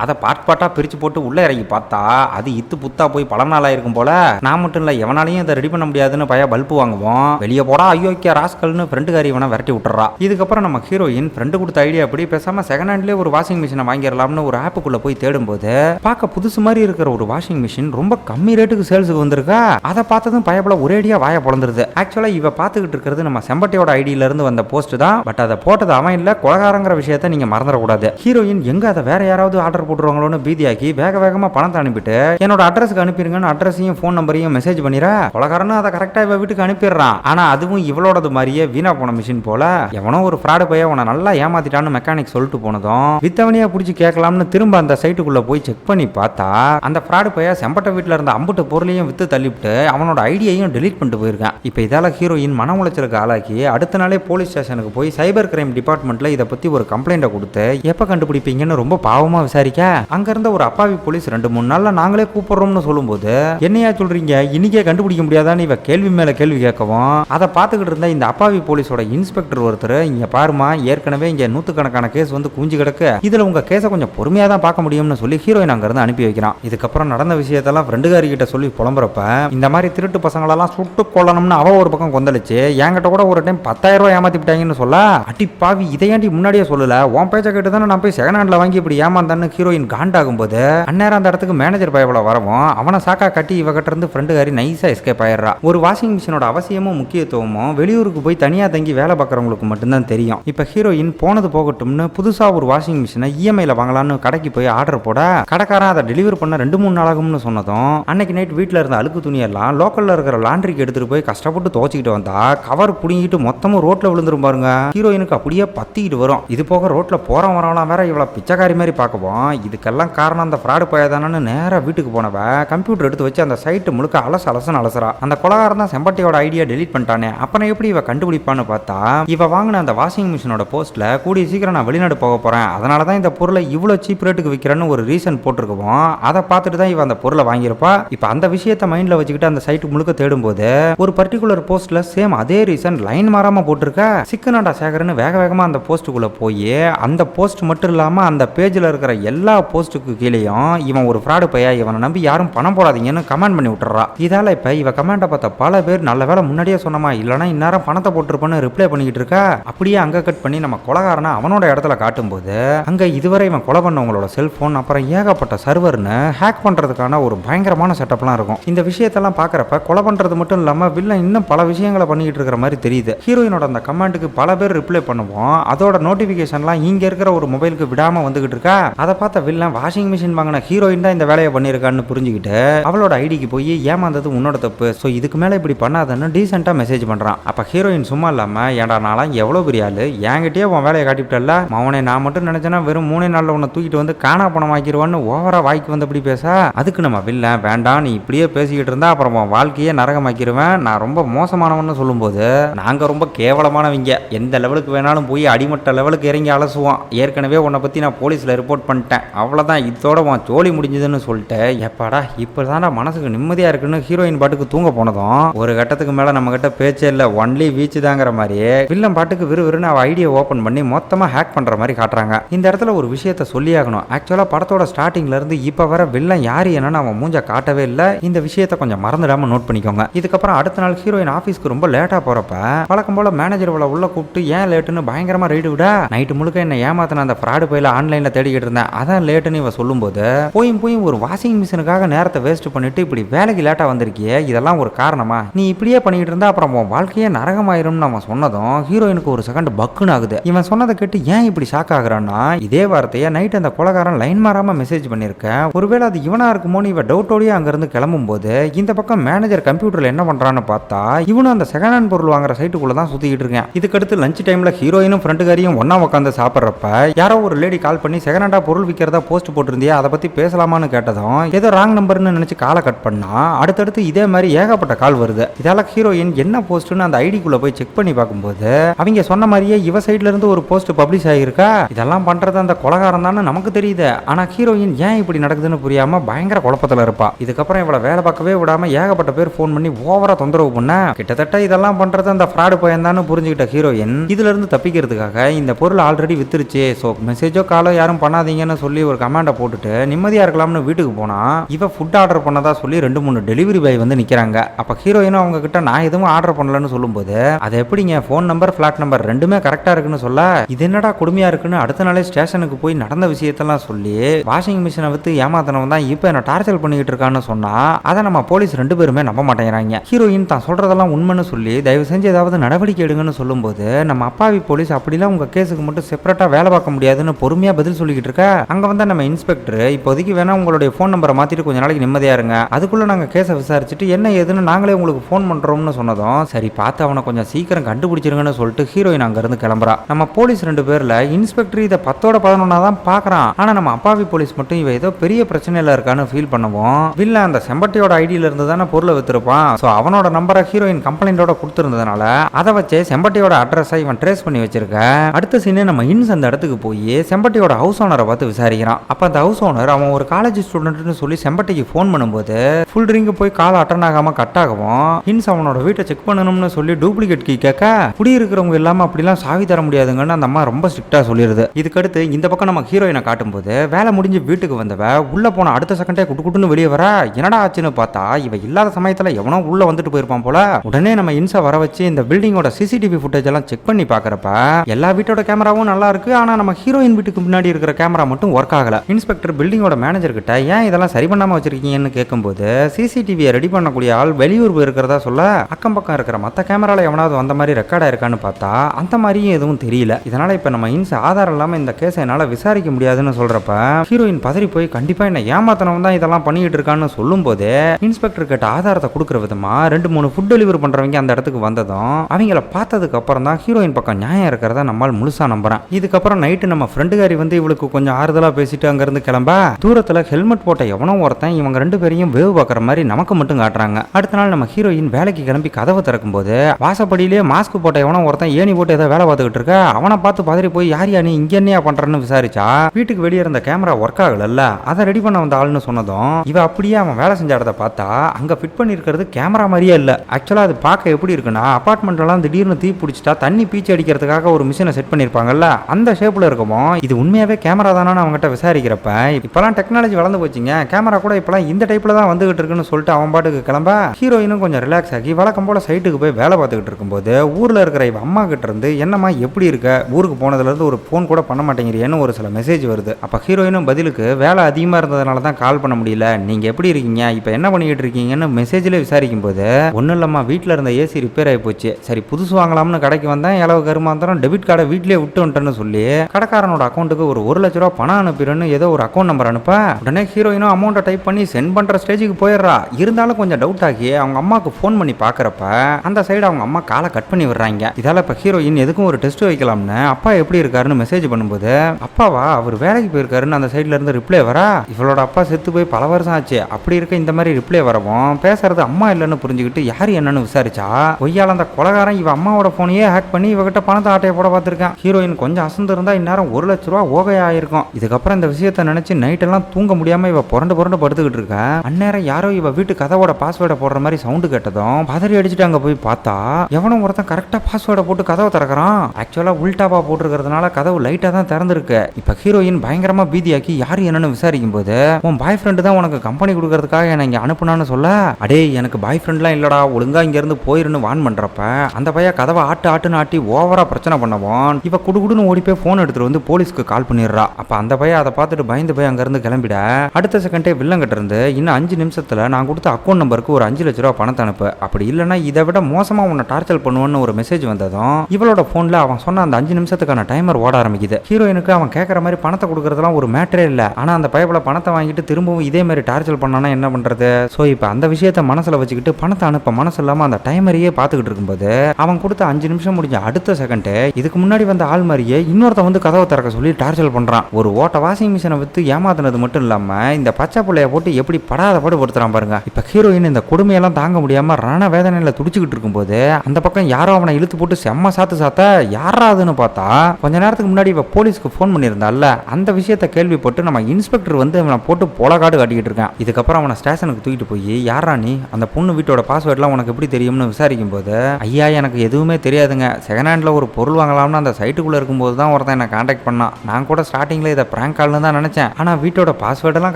அதை பார்ட் பார்ட்டா பிரித்து போட்டு உள்ளே இறங்கி பார்த்தா பார்த்தா அது இத்து புத்தா போய் பல நாள் ஆயிருக்கும் போல. நான் மட்டும் இல்ல எவனாலையும் இதை ரெடி பண்ண முடியாதுன்னு பையன் பல்பு வாங்குவோம். வெளியே போடா ஐயோக்கிய ராஸ்கல்னு ஃப்ரெண்டுக்காரி இவனை விரட்டி விட்டுறா. இதுக்கப்புறம் நம்ம ஹீரோயின் ஃப்ரெண்டு கொடுத்த ஐடியா அப்படி பேசாம செகண்ட் ஹேண்ட்லேயே ஒரு வாஷிங் மிஷினை வாங்கிடலாம்னு ஒரு ஆப்புக்குள்ள போய் தேடும்போது பார்க்க புதுசு மாதிரி இருக்கிற ஒரு வாஷிங் மிஷின் ரொம்ப கம்மி ரேட்டுக்கு சேல்ஸுக்கு வந்திருக்கா? அதை பார்த்ததும் பயப்பட ஒரேடியா வாய பொழந்துருது ஆக்சுவலா இவ பார்த்துக்கிட்டு இருக்கிறது நம்ம செம்பட்டியோட ஐடியில இருந்து வந்த போஸ்ட் தான். பட் அதை போட்டது அவன் இல்ல கொலகாரங்கிற விஷயத்த நீங்க மறந்துடக்கூடாது. ஹீரோயின் எங்க அதை வேற யாராவது ஆர்டர் போட்டுருவாங்களோன்னு பீதியாக்கி வேக வேகமா பணம் அனுப்பிட்டு என்னோட அட்ரஸ்க்கு அனுப்பிடுங்கன்னு அட்ரஸையும் ஃபோன் நம்பரையும் மெசேஜ் பண்ணிடுறா பலகாரனும் அதை கரெக்டாக இவன் வீட்டுக்கு அனுப்பிடுறான். ஆனால் அதுவும் இவளோடது மாதிரியே வீணா போன மிஷின் போல. எவனோ ஒரு ஃப்ராடு பைய அவனை நல்லா ஏமாத்திட்டான்னு மெக்கானிக் சொல்லிட்டு போனதும் வித்தவனையா பிடிச்சி கேட்கலாம்னு திரும்ப அந்த சைட்டுக்குள்ளே போய் செக் பண்ணி பார்த்தா அந்த ஃப்ராடு பைய செம்பட்ட வீட்டில் இருந்த அம்புட்டு பொருளையும் வித்து தள்ளிவிட்டு அவனோட ஐடியையும் டெலீட் பண்ணிட்டு போயிருக்கான். இப்போ இதால ஹீரோயின் மன உளைச்சலுக்கு ஆளாக்கி அடுத்த நாளே போலீஸ் ஸ்டேஷனுக்கு போய் சைபர் கிரைம் டிபார்ட்மெண்ட்ல இதை பத்தி ஒரு கம்ப்ளைண்ட்டை கொடுத்து எப்போ கண்டுபிடிப்பீங்கன்னு ரொம்ப பாவமாக விசாரிக்க? அங்க இருந்த ஒரு அப்பாவி போலீஸ் ரெண்டு மூணு அதனால நாங்களே கூப்பிடுறோம்னு சொல்லும்போது என்னையா சொல்றீங்க? இன்னைக்கே கண்டுபிடிக்க முடியாதான்னு இவ கேள்வி மேல கேள்வி கேட்கவும் அதை பார்த்துக்கிட்டு இருந்த இந்த அப்பாவி போலீஸோட இன்ஸ்பெக்டர் ஒருத்தர் இங்க பாருமா ஏற்கனவே இங்க நூத்துக்கணக்கான கேஸ் வந்து குஞ்சு கிடக்கு. இதுல உங்க கேஸை கொஞ்சம் பொறுமையா தான் பார்க்க முடியும்னு சொல்லி ஹீரோயின் அங்க இருந்து அனுப்பி வைக்கிறான். இதுக்கப்புறம் நடந்த விஷயத்தெல்லாம் ஃப்ரெண்டுகாரி கிட்ட சொல்லி புலம்புறப்ப இந்த மாதிரி திருட்டு பசங்களெல்லாம் சுட்டு கொல்லணும்னு அவ ஒரு பக்கம் கொந்தளிச்சு என்கிட்ட கூட ஒரு டைம் பத்தாயிரம் ரூபாய் ஏமாத்தி விட்டாங்கன்னு சொல்ல? அட்டி பாவி இதையாண்டி முன்னாடியே சொல்லல? உன் பேச்சை கேட்டு தானே நான் போய் செகண்ட் ஹேண்ட்ல வாங்கி இப்படி ஏமாந்தான்னு ஹீரோயின் காண்டாகும் போது அந்நேரம் அந்த இடத்துக்கு மேனேஜர் பயபல வரவும் அவனை சாக்கா கட்டி இவகிட்டருந்து ஃப்ரெண்டு காரி நைஸாக எஸ்கேப் ஆயிடுறா. ஒரு வாஷிங் மிஷினோட அவசியமும் முக்கியத்துவமும் வெளியூருக்கு போய் தனியாக தங்கி வேலை பார்க்குறவங்களுக்கு மட்டும்தான் தெரியும். இப்போ ஹீரோயின் போனது போகட்டும்னு புதுசாக ஒரு வாஷிங் மிஷினை இஎம்ஐயில் வாங்கலாம்னு கடைக்கு போய் ஆர்டர் போட கடைக்காரன் அதை டெலிவரி பண்ண ரெண்டு மூணு நாளாகும்னு சொன்னதும் அன்னைக்கு நைட் வீட்டில் இருந்த அழுக்கு துணியெல்லாம் லோக்கலில் இருக்கிற லாண்ட்ரிக்கு எடுத்துகிட்டு போய் கஷ்டப்பட்டு துவச்சிக்கிட்டு வந்தா கவர் புடுங்கிட்டு மொத்தமும் ரோட்டில் விழுந்துரும் பாருங்க. ஹீரோயினுக்கு அப்படியே பத்திக்கிட்டு வரும். இது போக ரோட்டில் போறவன் வரவெல்லாம் வேற இவ்வளோ பிச்சைக்காரி மாதிரி பார்க்கவும் இதுக்கெல்லாம் காரணம் அந்த ஃப்ராடு போயதானு நேராக வீட்டுக்கு போனவ கம்ப்யூட்டர் எடுத்து வச்சு அந்த சைட்டு முழுக்க அலச அலசன்னு அலசரா அந்த கொலகாரம் தான் செம்பட்டியோட ஐடியா டெலீட் பண்ணிட்டானே. அப்புறம் எப்படி இவ கண்டுபிடிப்பான்னு பார்த்தா இவ வாங்கின அந்த வாஷிங் மிஷினோட போஸ்ட்ல கூடிய சீக்கிரம் நான் வெளிநாடு போக போறேன். அதனால தான் இந்த பொருளை இவ்வளோ சீப் ரேட்டுக்கு விற்கிறேன்னு ஒரு ரீசன் போட்டிருக்கோம் அதை பார்த்துட்டு தான் இவ அந்த பொருளை வாங்கியிருப்பா. இப்போ அந்த விஷயத்த மைண்ட்ல வச்சுக்கிட்டு அந்த சைட்டு முழுக்க தேடும்போது ஒரு பர்டிகுலர் போஸ்ட்ல சேம் அதே ரீசன் லைன் மாறாம போட்டிருக்க. சிக்கனாடா சேகர்னு வேக வேகமா அந்த போஸ்ட்டுக்குள்ள போய் அந்த போஸ்ட் மட்டும் இல்லாம அந்த பேஜ்ல இருக்கிற எல்லா போஸ்ட்டுக்கு கீழேயும் இவன் ஒரு ஃப்ராடு பையா இவனை நம்பி யாரும் பணம் போடாதீங்கன்னு கமெண்ட் பண்ணி விட்டுறா இதால இப்ப இவ கமெண்ட்டை பார்த்த பல பேர் நல்ல வேளை முன்னாடியே சொன்னமா இல்லைன்னா இந்நேரம் பணத்தை போட்டிருப்பேன்னு ரிப்ளை பண்ணிக்கிட்டு இருக்கா? அப்படியே அங்க கட் பண்ணி நம்ம கொலகாரனை அவனோட இடத்துல காட்டும் போது அங்க இதுவரை இவன் கொலை பண்ணவங்களோட செல்போன் அப்புறம் ஏகப்பட்ட சர்வர்னு ஹேக் பண்றதுக்கான ஒரு பயங்கரமான செட்டப்லாம் இருக்கும். இந்த விஷயத்தெல்லாம் பார்க்குறப்ப கொலை பண்றது மட்டும் இல்லாம வில்லன் இன்னும் பல விஷயங்களை பண்ணிக்கிட்டு இருக்கிற மாதிரி தெரியுது. ஹீரோயினோட அந்த கமெண்ட்டுக்கு பல பேர் ரிப்ளை பண்ணுவோம். அதோட நோட்டிபிகேஷன்லாம் இங்க இருக்கிற ஒரு மொபைலுக்கு விடாம வந்துகிட்டு இருக்கா? அதை பார்த்த வில்லன் வாஷிங் மிஷின் வாங்கின ஹீரோயின் தான் இந்த வேலையை பண்ணியிருக்கான்னு புரிஞ்சுக்கிட்டு அவளோட ஐடிக்கு போய் ஏமாந்தது உன்னோட தப்பு. ஸோ இதுக்கு மேலே இப்படி பண்ணாதன்னு டீசெண்டாக மெசேஜ் பண்ணுறான் அப்போ ஹீரோயின் சும்மா இல்லாமல் ஏன்டா நாளாக எவ்வளோ பெரிய ஆள்? என்கிட்டயே உன் வேலையை காட்டிவிட்டல அவனை நான் மட்டும் நினச்சேன்னா வெறும் மூணே நாளில் உன்னை தூக்கிட்டு வந்து காணா பணம் ஆக்கிடுவான்னு ஓவரா வாய்க்கு வந்தபடி பேச? அதுக்கு நம்ம வில்ல வேண்டாம் நீ இப்படியே பேசிக்கிட்டு இருந்தா அப்புறம் உன் வாழ்க்கையே நரகமாக்கிடுவேன் நான் ரொம்ப மோசமானவன்னு சொல்லும்போது நாங்கள் ரொம்ப கேவலமானவங்க. எந்த லெவலுக்கு வேணாலும் போய் அடிமட்ட லெவலுக்கு இறங்கி அலசுவோம் ஏற்கனவே உன்னை பற்றி நான் போலீஸில் ரிப்போர்ட் பண்ணிட்டேன். அவ்வளோதான் இதோட உன் ஜோலி முடிஞ்சதுன்னு சொல்லிட்டு எப்பாடா இப்பதான்டா மனசுக்கு நிம்மதியாக இருக்குன்னு ஹீரோயின் பாட்டுக்கு தூங்க போனதும் ஒரு கட்டத்துக்கு மேலே நம்ம கிட்ட பேச்சே இல்லை ஒன்லி வீச்சு தாங்கிற மாதிரி வில்லன் பாட்டுக்கு விறுவிறுன்னு அவள் ஐடியா ஓப்பன் பண்ணி மொத்தமாக ஹேக் பண்ற மாதிரி காட்டுறாங்க. இந்த இடத்துல ஒரு விஷயத்த சொல்லியாகணும் ஆக்சுவலாக படத்தோட ஸ்டார்டிங்லேருந்து இப்போ வர வில்லன் யார் என்னன்னு அவன் மூஞ்ச காட்டவே இல்லை. இந்த விஷயத்த கொஞ்சம் மறந்துடாமல் நோட் பண்ணிக்கோங்க. இதுக்கப்புறம் அடுத்த நாள் ஹீரோயின் ஆஃபீஸ்க்கு ரொம்ப லேட்டாக போகிறப்ப வழக்கம் போல மேனேஜர் இவளை உள்ள கூப்பிட்டு ஏன் லேட்டுன்னு பயங்கரமாக ரைடு விட? நைட்டு முழுக்க என்ன ஏமாத்தின அந்த ஃப்ராடு போயில ஆன்லைனில் தேடிக்கிட்டு இருந்தேன். அதான் லேட்டுன்னு இவன் சொல்லும்போது போயும் போயும் ஒரு வாஷிங் மிஷினுக்காக நேரத்தை வேஸ்ட் பண்ணிட்டு இப்படி வேலைக்கு லேட்டாக வந்திருக்கியே இதெல்லாம் ஒரு காரணமா? நீ இப்படியே பண்ணிட்டு இருந்தா அப்புறம் உன் வாழ்க்கையே நரகமாயிரும்னு நம்ம சொன்னதும் ஹீரோயினுக்கு ஒரு செகண்ட் பக்குன்னு ஆகுது. இவன் சொன்னதை கேட்டு ஏன் இப்படி ஷாக் ஆகுறான்னா இதே வார்த்தையை நைட் அந்த கொலகாரன் லைன் மாறாம மெசேஜ் பண்ணியிருக்கேன். ஒருவேளை அது இவனா இருக்குமோன்னு இவன் டவுட்டோடய அங்கிருந்து கிளம்பும் போது இந்த பக்கம் மேனேஜர் கம்ப்யூட்டர்ல என்ன பண்றான்னு பார்த்தா இவனும் அந்த செகண்ட் ஹேண்ட் பொருள் வாங்குற சைட்டுக்குள்ள தான் சுத்திக்கிட்டு இருக்கேன். இதுக்கடுத்து லஞ்ச் டைம்ல ஹீரோயினும் ஃப்ரெண்டுகாரியும் ஒன்னா உட்காந்து சாப்பிட்றப்ப யாரோ ஒரு லேடி கால் பண்ணி செகண்ட் ஹேண்டா பொருள் விற்கிறதா போஸ்ட் போட்டிருந்தியா அதை பத்தி பேசலாமான்னு கேட்டதும் ஏதோ ராங் நம்பர்னு நினச்சி காலை கட் பண்ணால் அடுத்தடுத்து இதே மாதிரி ஏகப்பட்ட கால் வருது. இதால ஹீரோயின் என்ன போஸ்ட்னு அந்த ஐடிக்குள்ளே போய் செக் பண்ணி பார்க்கும்போது அவங்க சொன்ன மாதிரியே இவ சைட்ல இருந்து ஒரு போஸ்ட் பப்ளிஷ் ஆகியிருக்கா இதெல்லாம் பண்ணுறது அந்த கொலகாரம் தானே நமக்கு தெரியுது. ஆனால் ஹீரோயின் ஏன் இப்படி நடக்குதுன்னு புரியாமல் பயங்கர குழப்பத்தில் இருப்பா. இதுக்கப்புறம் இவளை வேலை பார்க்கவே விடாம ஏகப்பட்ட பேர் ஃபோன் பண்ணி ஓவராக தொந்தரவு பண்ண. கிட்டத்தட்ட இதெல்லாம் பண்ணுறது அந்த ஃப்ராடு பையன் புரிஞ்சுக்கிட்ட ஹீரோயின் இதுலேருந்து தப்பிக்கிறதுக்காக இந்த பொருள் ஆல்ரெடி வித்துருச்சு. ஸோ மெசேஜோ காலோ யாரும் பண்ணாதீங்கன்னு சொல்லி ஒரு கமாண்டை போட்டுட்டு நிம்மதியாக இருக்கலாம்னு வீட்டுக்கு போனால் இவன் ஃபுட் ஆர்டர் பண்ணதா சொல்லி ரெண்டு மூணு டெலிவரி பாய் வந்து நிற்கிறாங்க அப்போ ஹீரோயினும் அவங்க கிட்ட நான் எதுவும் ஆர்டர் பண்ணலன்னு சொல்லும்போது அது எப்படிங்க ஃபோன் நம்பர் ஃப்ளாட் நம்பர் ரெண்டுமே கரெக்டாக இருக்குன்னு சொல்ல? இது என்னடா கொடுமையாக இருக்குன்னு அடுத்த நாளே ஸ்டேஷனுக்கு போய் நடந்த விஷயத்தெல்லாம் சொல்லி வாஷிங் மிஷினை வித்து ஏமாத்தனவன் தான் இப்போ என்ன டார்ச்சர் பண்ணிக்கிட்டு இருக்கான்னு சொன்னால் அதை நம்ம போலீஸ் ரெண்டு பேருமே நம்ப மாட்டேங்கிறாங்க. ஹீரோயின் தான் சொல்றதெல்லாம் உண்மைன்னு சொல்லி தயவு செஞ்சு ஏதாவது நடவடிக்கை எடுங்கன்னு சொல்லும்போது நம்ம அப்பாவி போலீஸ் அப்படிலாம் உங்கள் கேஸுக்கு மட்டும் செப்பரேட்டாக வேலை பார்க்க முடியாதுன்னு பொறுமையாக பதில் சொல்லிக்கிட்டு இருக்க? அங்கே வந்து நம்ம இன்ஸ்பெக்டர் இப்போதைக்கு வேணா உங்களுடைய ஃபோன் நம்பரை மாற்றிட்டு கொஞ்ச நாளைக்கு நிம்மதியாக இருங்க. அதுக்குள்ளே நாங்கள் கேஸை விசாரிச்சுட்டு என்ன ஏதுன்னு நாங்களே உங்களுக்கு ஃபோன் பண்ணுறோம்னு சொன்னதும் சரி பார்த்து அவனை கொஞ்சம் சீக்கிரம் கண்டுபிடிச்சிருங்கன்னு சொல்லிட்டு ஹீரோயின் அங்கேருந்து கிளம்புறா. நம்ம போலீஸ் ரெண்டு பேரில் இன்ஸ்பெக்டர் இதை பத்தோட பதினொன்னா தான் பார்க்குறான். ஆனால் நம்ம அப்பாவி போலீஸ் மட்டும் இவ ஏதோ பெரிய பிரச்சனையில் இருக்கான்னு ஃபீல் பண்ணுவோம். வில்ல அந்த செம்பட்டியோட ஐடியில இருந்து தானே பொருளை வித்துருப்பான். ஸோ அவனோட நம்பரை ஹீரோயின் கம்ப்ளைண்டோட கொடுத்துருந்ததுனால அதை வச்சு செம்பட்டியோட அட்ரஸை இவன் ட்ரேஸ் பண்ணி வச்சிருக்க. அடுத்த சீனே நம்ம இன்ஸ் அந்த இடத்துக்கு போய் செம்பட்டியோட ஹவுஸ் ஓனரை பார்த்து விசாரிக்கிறான். அப்போ அந்த ஹவுஸ் ஓனர் அவன் ஒரு காலேஜ் ஸ்டூடெண்ட்னு சொல்லி செம்பட்டிக்கு ஃபோன் பண்ணும்போது ஃபுல் ரிங்கு போய் கால் அட்டன் ஆகாம கட் ஆகவும் ஹின்ஸ் அவனோட வீட்டை செக் பண்ணணும்னு சொல்லி டூப்ளிகேட் கீ கேட்க குடியிருக்கிறவங்க இல்லாமல் அப்படிலாம் சாவி தர முடியாதுங்கன்னு அந்த அம்மா ரொம்ப ஸ்ட்ரிக்டா சொல்லிடுது. இதுக்கடுத்து இந்த பக்கம் நம்ம ஹீரோயினை காட்டும்போது வேலை முடிஞ்சு வீட்டுக்கு வந்தவ உள்ள போன அடுத்த செகண்டே குட்டு குட்டுன்னு வெளியே வர என்னடா ஆச்சுன்னு பார்த்தா இவ இல்லாத சமயத்துல எவனோ உள்ள வந்துட்டு போயிருப்பான் போல. உடனே நம்ம இன்சா வர வச்சு இந்த பில்டிங்கோட சிசிடிவி ஃபுட்டேஜ் எல்லாம் செக் பண்ணி பார்க்கறப்ப எல்லா வீட்டோட கேமராவும் நல்லா இருக்கு ஆனா நம்ம ஹீரோயின் வீட்டுக்கு முன்னாடி இருக்கிற கேமரா மட்டும் ஒர்க் ஆகல. இன்ஸ்பெக்டர் பில்டிங்கோட மேனேஜர் கிட்ட ஏன் இதெல்லாம் சரி பண்ணாமல் வச்சிருக்கீங்கன்னு கேட்கும்போது சிசிடிவியை ரெடி பண்ணக்கூடிய ஆள் வெளியூர் இருக்கிறதா சொல்ல அக்கம் பக்கம் இருக்கிற மற்ற கேமராவில் எவனாவது வந்த மாதிரி ரெக்கார்டாக இருக்கான்னு பார்த்தா அந்த மாதிரியும் எதுவும் தெரியல. இதனால் இப்போ நம்ம இன்ஸ் ஆதாரம் இல்லாமல் இந்த கேஸை என்னால் விசாரிக்க முடியாதுன்னு சொல்கிறப்ப ஹீரோயின் பதறி போய் கண்டிப்பாக என்ன ஏமாத்தனவன் தான் இதெல்லாம் பண்ணிக்கிட்டு இருக்கான்னு சொல்லும் போதே இன்ஸ்பெக்டர் கிட்ட ஆதாரத்தை கொடுக்குற விதமாக ரெண்டு மூணு ஃபுட் டெலிவரி பண்ணுறவங்க அந்த இடத்துக்கு வந்ததும் அவங்கள பார்த்ததுக்கு அப்புறம் தான் ஹீரோயின் பக்கம் நியாயம் இருக்கிறத நம்மால் முழுசாக நம்புறேன். இதுக்கப்புறம் நைட்டு நம்ம ஃப்ரெண்டுகாரி வந்து இவளுக்கு கொஞ்சம் ஆறுதலாக பேசிட்டு அங்கேருந்து கிளம்ப தூரத்தில் ஹெல்மெட் போட்ட எவனோ ஒருத்தன் இவங்க ரெண்டு பேரையும் வேவு பார்க்குற மாதிரி நமக்கு மட்டும் காட்டுறாங்க. அடுத்த நாள் நம்ம ஹீரோயின் வேலைக்கு கிளம்பி கதவை திறக்கும் போது வாசப்படியிலே மாஸ்க் போட்ட எவனோ ஒருத்தன் ஏணி போட்டு ஏதோ வேலை பார்த்துக்கிட்டு இருக்க? அவனை பார்த்து பதறி போய் யார் யா நீ? இங்க என்னையா பண்றன்னு விசாரிச்சா? வீட்டுக்கு வெளியே இருந்த கேமரா ஒர்க் ஆகலல்ல. அதை ரெடி பண்ண வந்த ஆள்னு சொன்னதும் இவ அப்படியே அவன் வேலை செஞ்ச இடத்த பார்த்தா அங்க ஃபிட் பண்ணிருக்கிறது கேமரா மாதிரியே இல்ல. ஆக்சுவலா அது பார்க்க எப்படி இருக்குன்னா அபார்ட்மெண்ட்லாம் திடீர்னு தீ பிடிச்சிட்டா தண்ணி பீச்சு அடிக்கிறதுக்காக ஒரு மிஷினை செட் பண்ணிருப்பாங்கல்ல அந்த ஷேப்ல இருக்கமோ இது உண்மையாவே கேமரா தானு அவங்ககிட்ட விசாரிக்கிறப்ப இப்பெல்லாம் டெக்னாலஜி கலந்து போச்சுங்க. கேமரா கூட இப்பெல்லாம் இந்த டைப்ல தான் வந்துகிட்டு இருக்குன்னு சொல்லிட்டு அவன் பாட்டுக்கு கிளம்ப ஹீரோயினும் கொஞ்சம் ரிலாக்ஸ் ஆகி வழக்கம் போல சைட்டுக்கு போய் வேலை பார்த்துக்கிட்டு இருக்கும்போது ஊர்ல இருக்கிற இவ அம்மா கிட்ட இருந்து என்னம்மா எப்படி இருக்க? ஊருக்கு போனதுல இருந்து ஒரு ஃபோன் கூட பண்ண மாட்டேங்கிறீன்னு ஒரு சில மெசேஜ் வருது. அப்ப ஹீரோயினும் பதிலுக்கு வேலை அதிகமா இருந்ததுனால தான் கால் பண்ண முடியல. நீங்க எப்படி இருக்கீங்க? இப்போ என்ன பண்ணிக்கிட்டு இருக்கீங்கன்னு மெசேஜ்ல விசாரிக்கும் போது ஒன்றும் இல்லம்மா வீட்டில் இருந்த ஏசி ரிப்பேர் ஆகி போச்சு. சரி புதுசு வாங்கலாம்னு கடைக்கு வந்தேன். இளவு கருமாந்திரம் டெபிட் கார்டை வீட்லேயே விட்டு வந்துட்டேன்னு சொல்லி கடைக்காரனோட அக்கௌண்ட்டுக்கு ஒரு ஒரு லட்ச ரூபா பணம் அனுப்பிடுன்னு ஏதோ ஒரு அக்கௌண்ட் நம்பர் அனுப்ப உடனே ஹீரோயினும் அமௌண்ட்டை டைப் பண்ணி சென்ட் பண்ணுற ஸ்டேஜுக்கு போயிடுறா. இருந்தாலும் கொஞ்சம் டவுட் ஆகி அவங்க அம்மாவுக்கு ஃபோன் பண்ணி பார்க்குறப்ப அந்த சைடு அவங்க அம்மா காலை கட் பண்ணி விடுறாங்க. இதால் இப்போ ஹீரோயின் எதுக்கும் ஒரு டெஸ்ட் வைக்கலாம்னு அப்பா எப்படி இருக்காருன்னு மெசேஜ் பண்ணும்போது அப்பாவா அவர் வேலைக்கு போயிருக்காருன்னு அந்த சைடில் இருந்து ரிப்ளை வரா? இவளோட அப்பா செத்து போய் பல வருஷம் ஆச்சு. அப்படி இருக்க இந்த மாதிரி ரிப்ளை வரவும் பேசுறது அம்மா இல்லைன்னு புரிஞ்சுக்கிட்டு யார் என்னன்னு விசாரிச்சா? பொய்யால் அந்த கொலகாரன் இவ அம்மாவோட போனையே ஹேக் பண்ணி இவகிட்ட பணத்தை ஆட்டையை போட பார்த்துருக்கான். ஹீரோயின் கொஞ்சம் அசந்து இருந்தா இந்நேரம் ஒரு லட்ச ரூபா ஓகே ஆயிருக்கும் இதுக்கப்புறம் இந்த விஷயத்த நினைச்சு நைட் எல்லாம் தூங்க முடியும் இவ புரண்டு புரண்டு படுத்துக்கிட்டு இருக்கா. அந்நேரம் யாரோ இவ வீட்டு கதவோட பாஸ்வேர்டை போடுற மாதிரி சவுண்டு கேட்டதும் பதறி அடிச்சுட்டு அங்க போய் பார்த்தா எவனும் ஒருத்தன் கரெக்டா பாஸ்வேர்டை போட்டு கதவை திறக்கிறான். ஆக்சுவலா உல்டாவா போட்டிருக்கிறதுனால கதவு லைட்டா தான் திறந்திருக்கு. இப்ப ஹீரோயின் பயங்கரமா பீதியாக்கி யாரு என்னன்னு விசாரிக்கும் போது உன் பாய் ஃப்ரெண்டு தான் உனக்கு கம்பெனி கொடுக்கறதுக்காக என்னை இங்க அனுப்புனான்னு சொல்ல? அடே எனக்கு பாய் ஃப்ரெண்ட்லாம் இல்லடா. ஒழுங்கா இங்க இருந்து போயிருன்னு வான் பண்றப்ப அந்த பையன் கதவை ஆட்டு ஆட்டுன்னு ஆட்டி ஓவரா பிரச்சனை பண்ணவும் இவ குடுகுடுன்னு ஓடி போய் போன் எடுத்துட்டு வந்து போலீஸ்க்கு கால் பண்ணிடுறா. அப்ப அந்த பையன் அதை பார்த்துட்டு பயந்து போய் அங்க இருந்து கிளம்பிட. அடுத்த செகண்டே வில்லங்கிட்ட இருந்து இன்னும் அஞ்சு நிமிஷத்துல நான் கொடுத்த அக்கௌண்ட் நம்பருக்கு ஒரு அஞ்சு லட்ச ரூபா பணத்தை அனுப்பு. அப்படி இல்லைன்னா இதை விட மோசமா உன்னை டார்ச்சர் பண்ணுவேன்னு ஒரு மெசேஜ் வந்ததும் இவளோட போன்ல அவன் சொன்ன அந்த அஞ்சு நிமிஷத்துக்கான டைமர் ஓட ஆரம்பிக்குது. ஹீரோயினுக்கு அவன் கேட்குற மாதிரி பணத்தை கொடுக்கறதுலாம் ஒரு மேட்டரே இல்லை. ஆனா அந்த பைப்பில் பணத்தை வாங்கிட்டு திரும்பவும் இதே மாதிரி டார்ச்சர் பண்ணானா என்ன பண்றது? ஸோ இப்போ அந்த விஷயத்த மனசுல வச்சுக்கிட்டு பணத்தை அனுப்ப மனசு இல்லாம அந்த டைமரையே பார்த்துக்கிட்டு இருக்கும்போது அவன் கொடுத்த அஞ்சு நிமிஷம் முடிஞ்ச அடுத்த செகண்ட் இதுக்கு முன்னாடி வந்த ஆள் மாதிரியே இன்னொருத்தன் வந்து கதவை திறக்க சொல்லி டார்ச்சர் பண்றான். ஒரு ஓட்ட வாஷிங் மிஷினை வித்து ஏமாத்தினது மட்டும் இல்லாம இந்த பச்சை பிள்ளைய போட்டு எப்படி படாத பாடு படுத்துறான் பாருங்க. இப்ப ஹீரோயின் இந்த கொடுமையெல்லாம் தாங்க முடியாம ரண வேதனையில துடிச்சுக்கிட்டு இருக்கும்போது அந்த பக்கம் யாரோ அவனை இழுத்து போட்டு செம்ம சாத்து சாத்த யாராதுன்னு பார்த்தா கொஞ்ச நேரத்துக்கு முன்னாடி இவ போலீஸ்க்கு ஃபோன் பண்ணியிருந்தால அந்த விஷயத்த கேள்விப்பட்டு நம்ம இன்ஸ்பெக்டர் வந்து அவனை போட்டு பொலகாடு காட்டிக்கிட்டு இருக்கான். இதுக்கப்புறம் அவனை ஸ்டேஷனுக்கு தூக்கிட்டு போய் யாரா நீ? அந்த பொண்ணு வீட்டோட பாஸ்வேர்ட்லாம் உனக்கு எப்படி தெரியும்னு விசாரிக்கும் போது ஐயா எனக்கு எதுவுமே தெரியாதுங்க. செகண்ட் ஹேண்ட்ல ஒரு பொருள் வாங்கலாம்னு அந்த சைட்டுக்குள்ள இருக்கும்போது தான் ஒருத்தன் என்ன காண்டாக்ட் பண்ணான். நான் கூட ஸ்டார்டிங்ல இதை பிராங்க் கால்னு தான் நினைச்சேன். ஆனா வீட்டோட பாஸ்வேர்ட் பாஸ்வேர்டெல்லாம்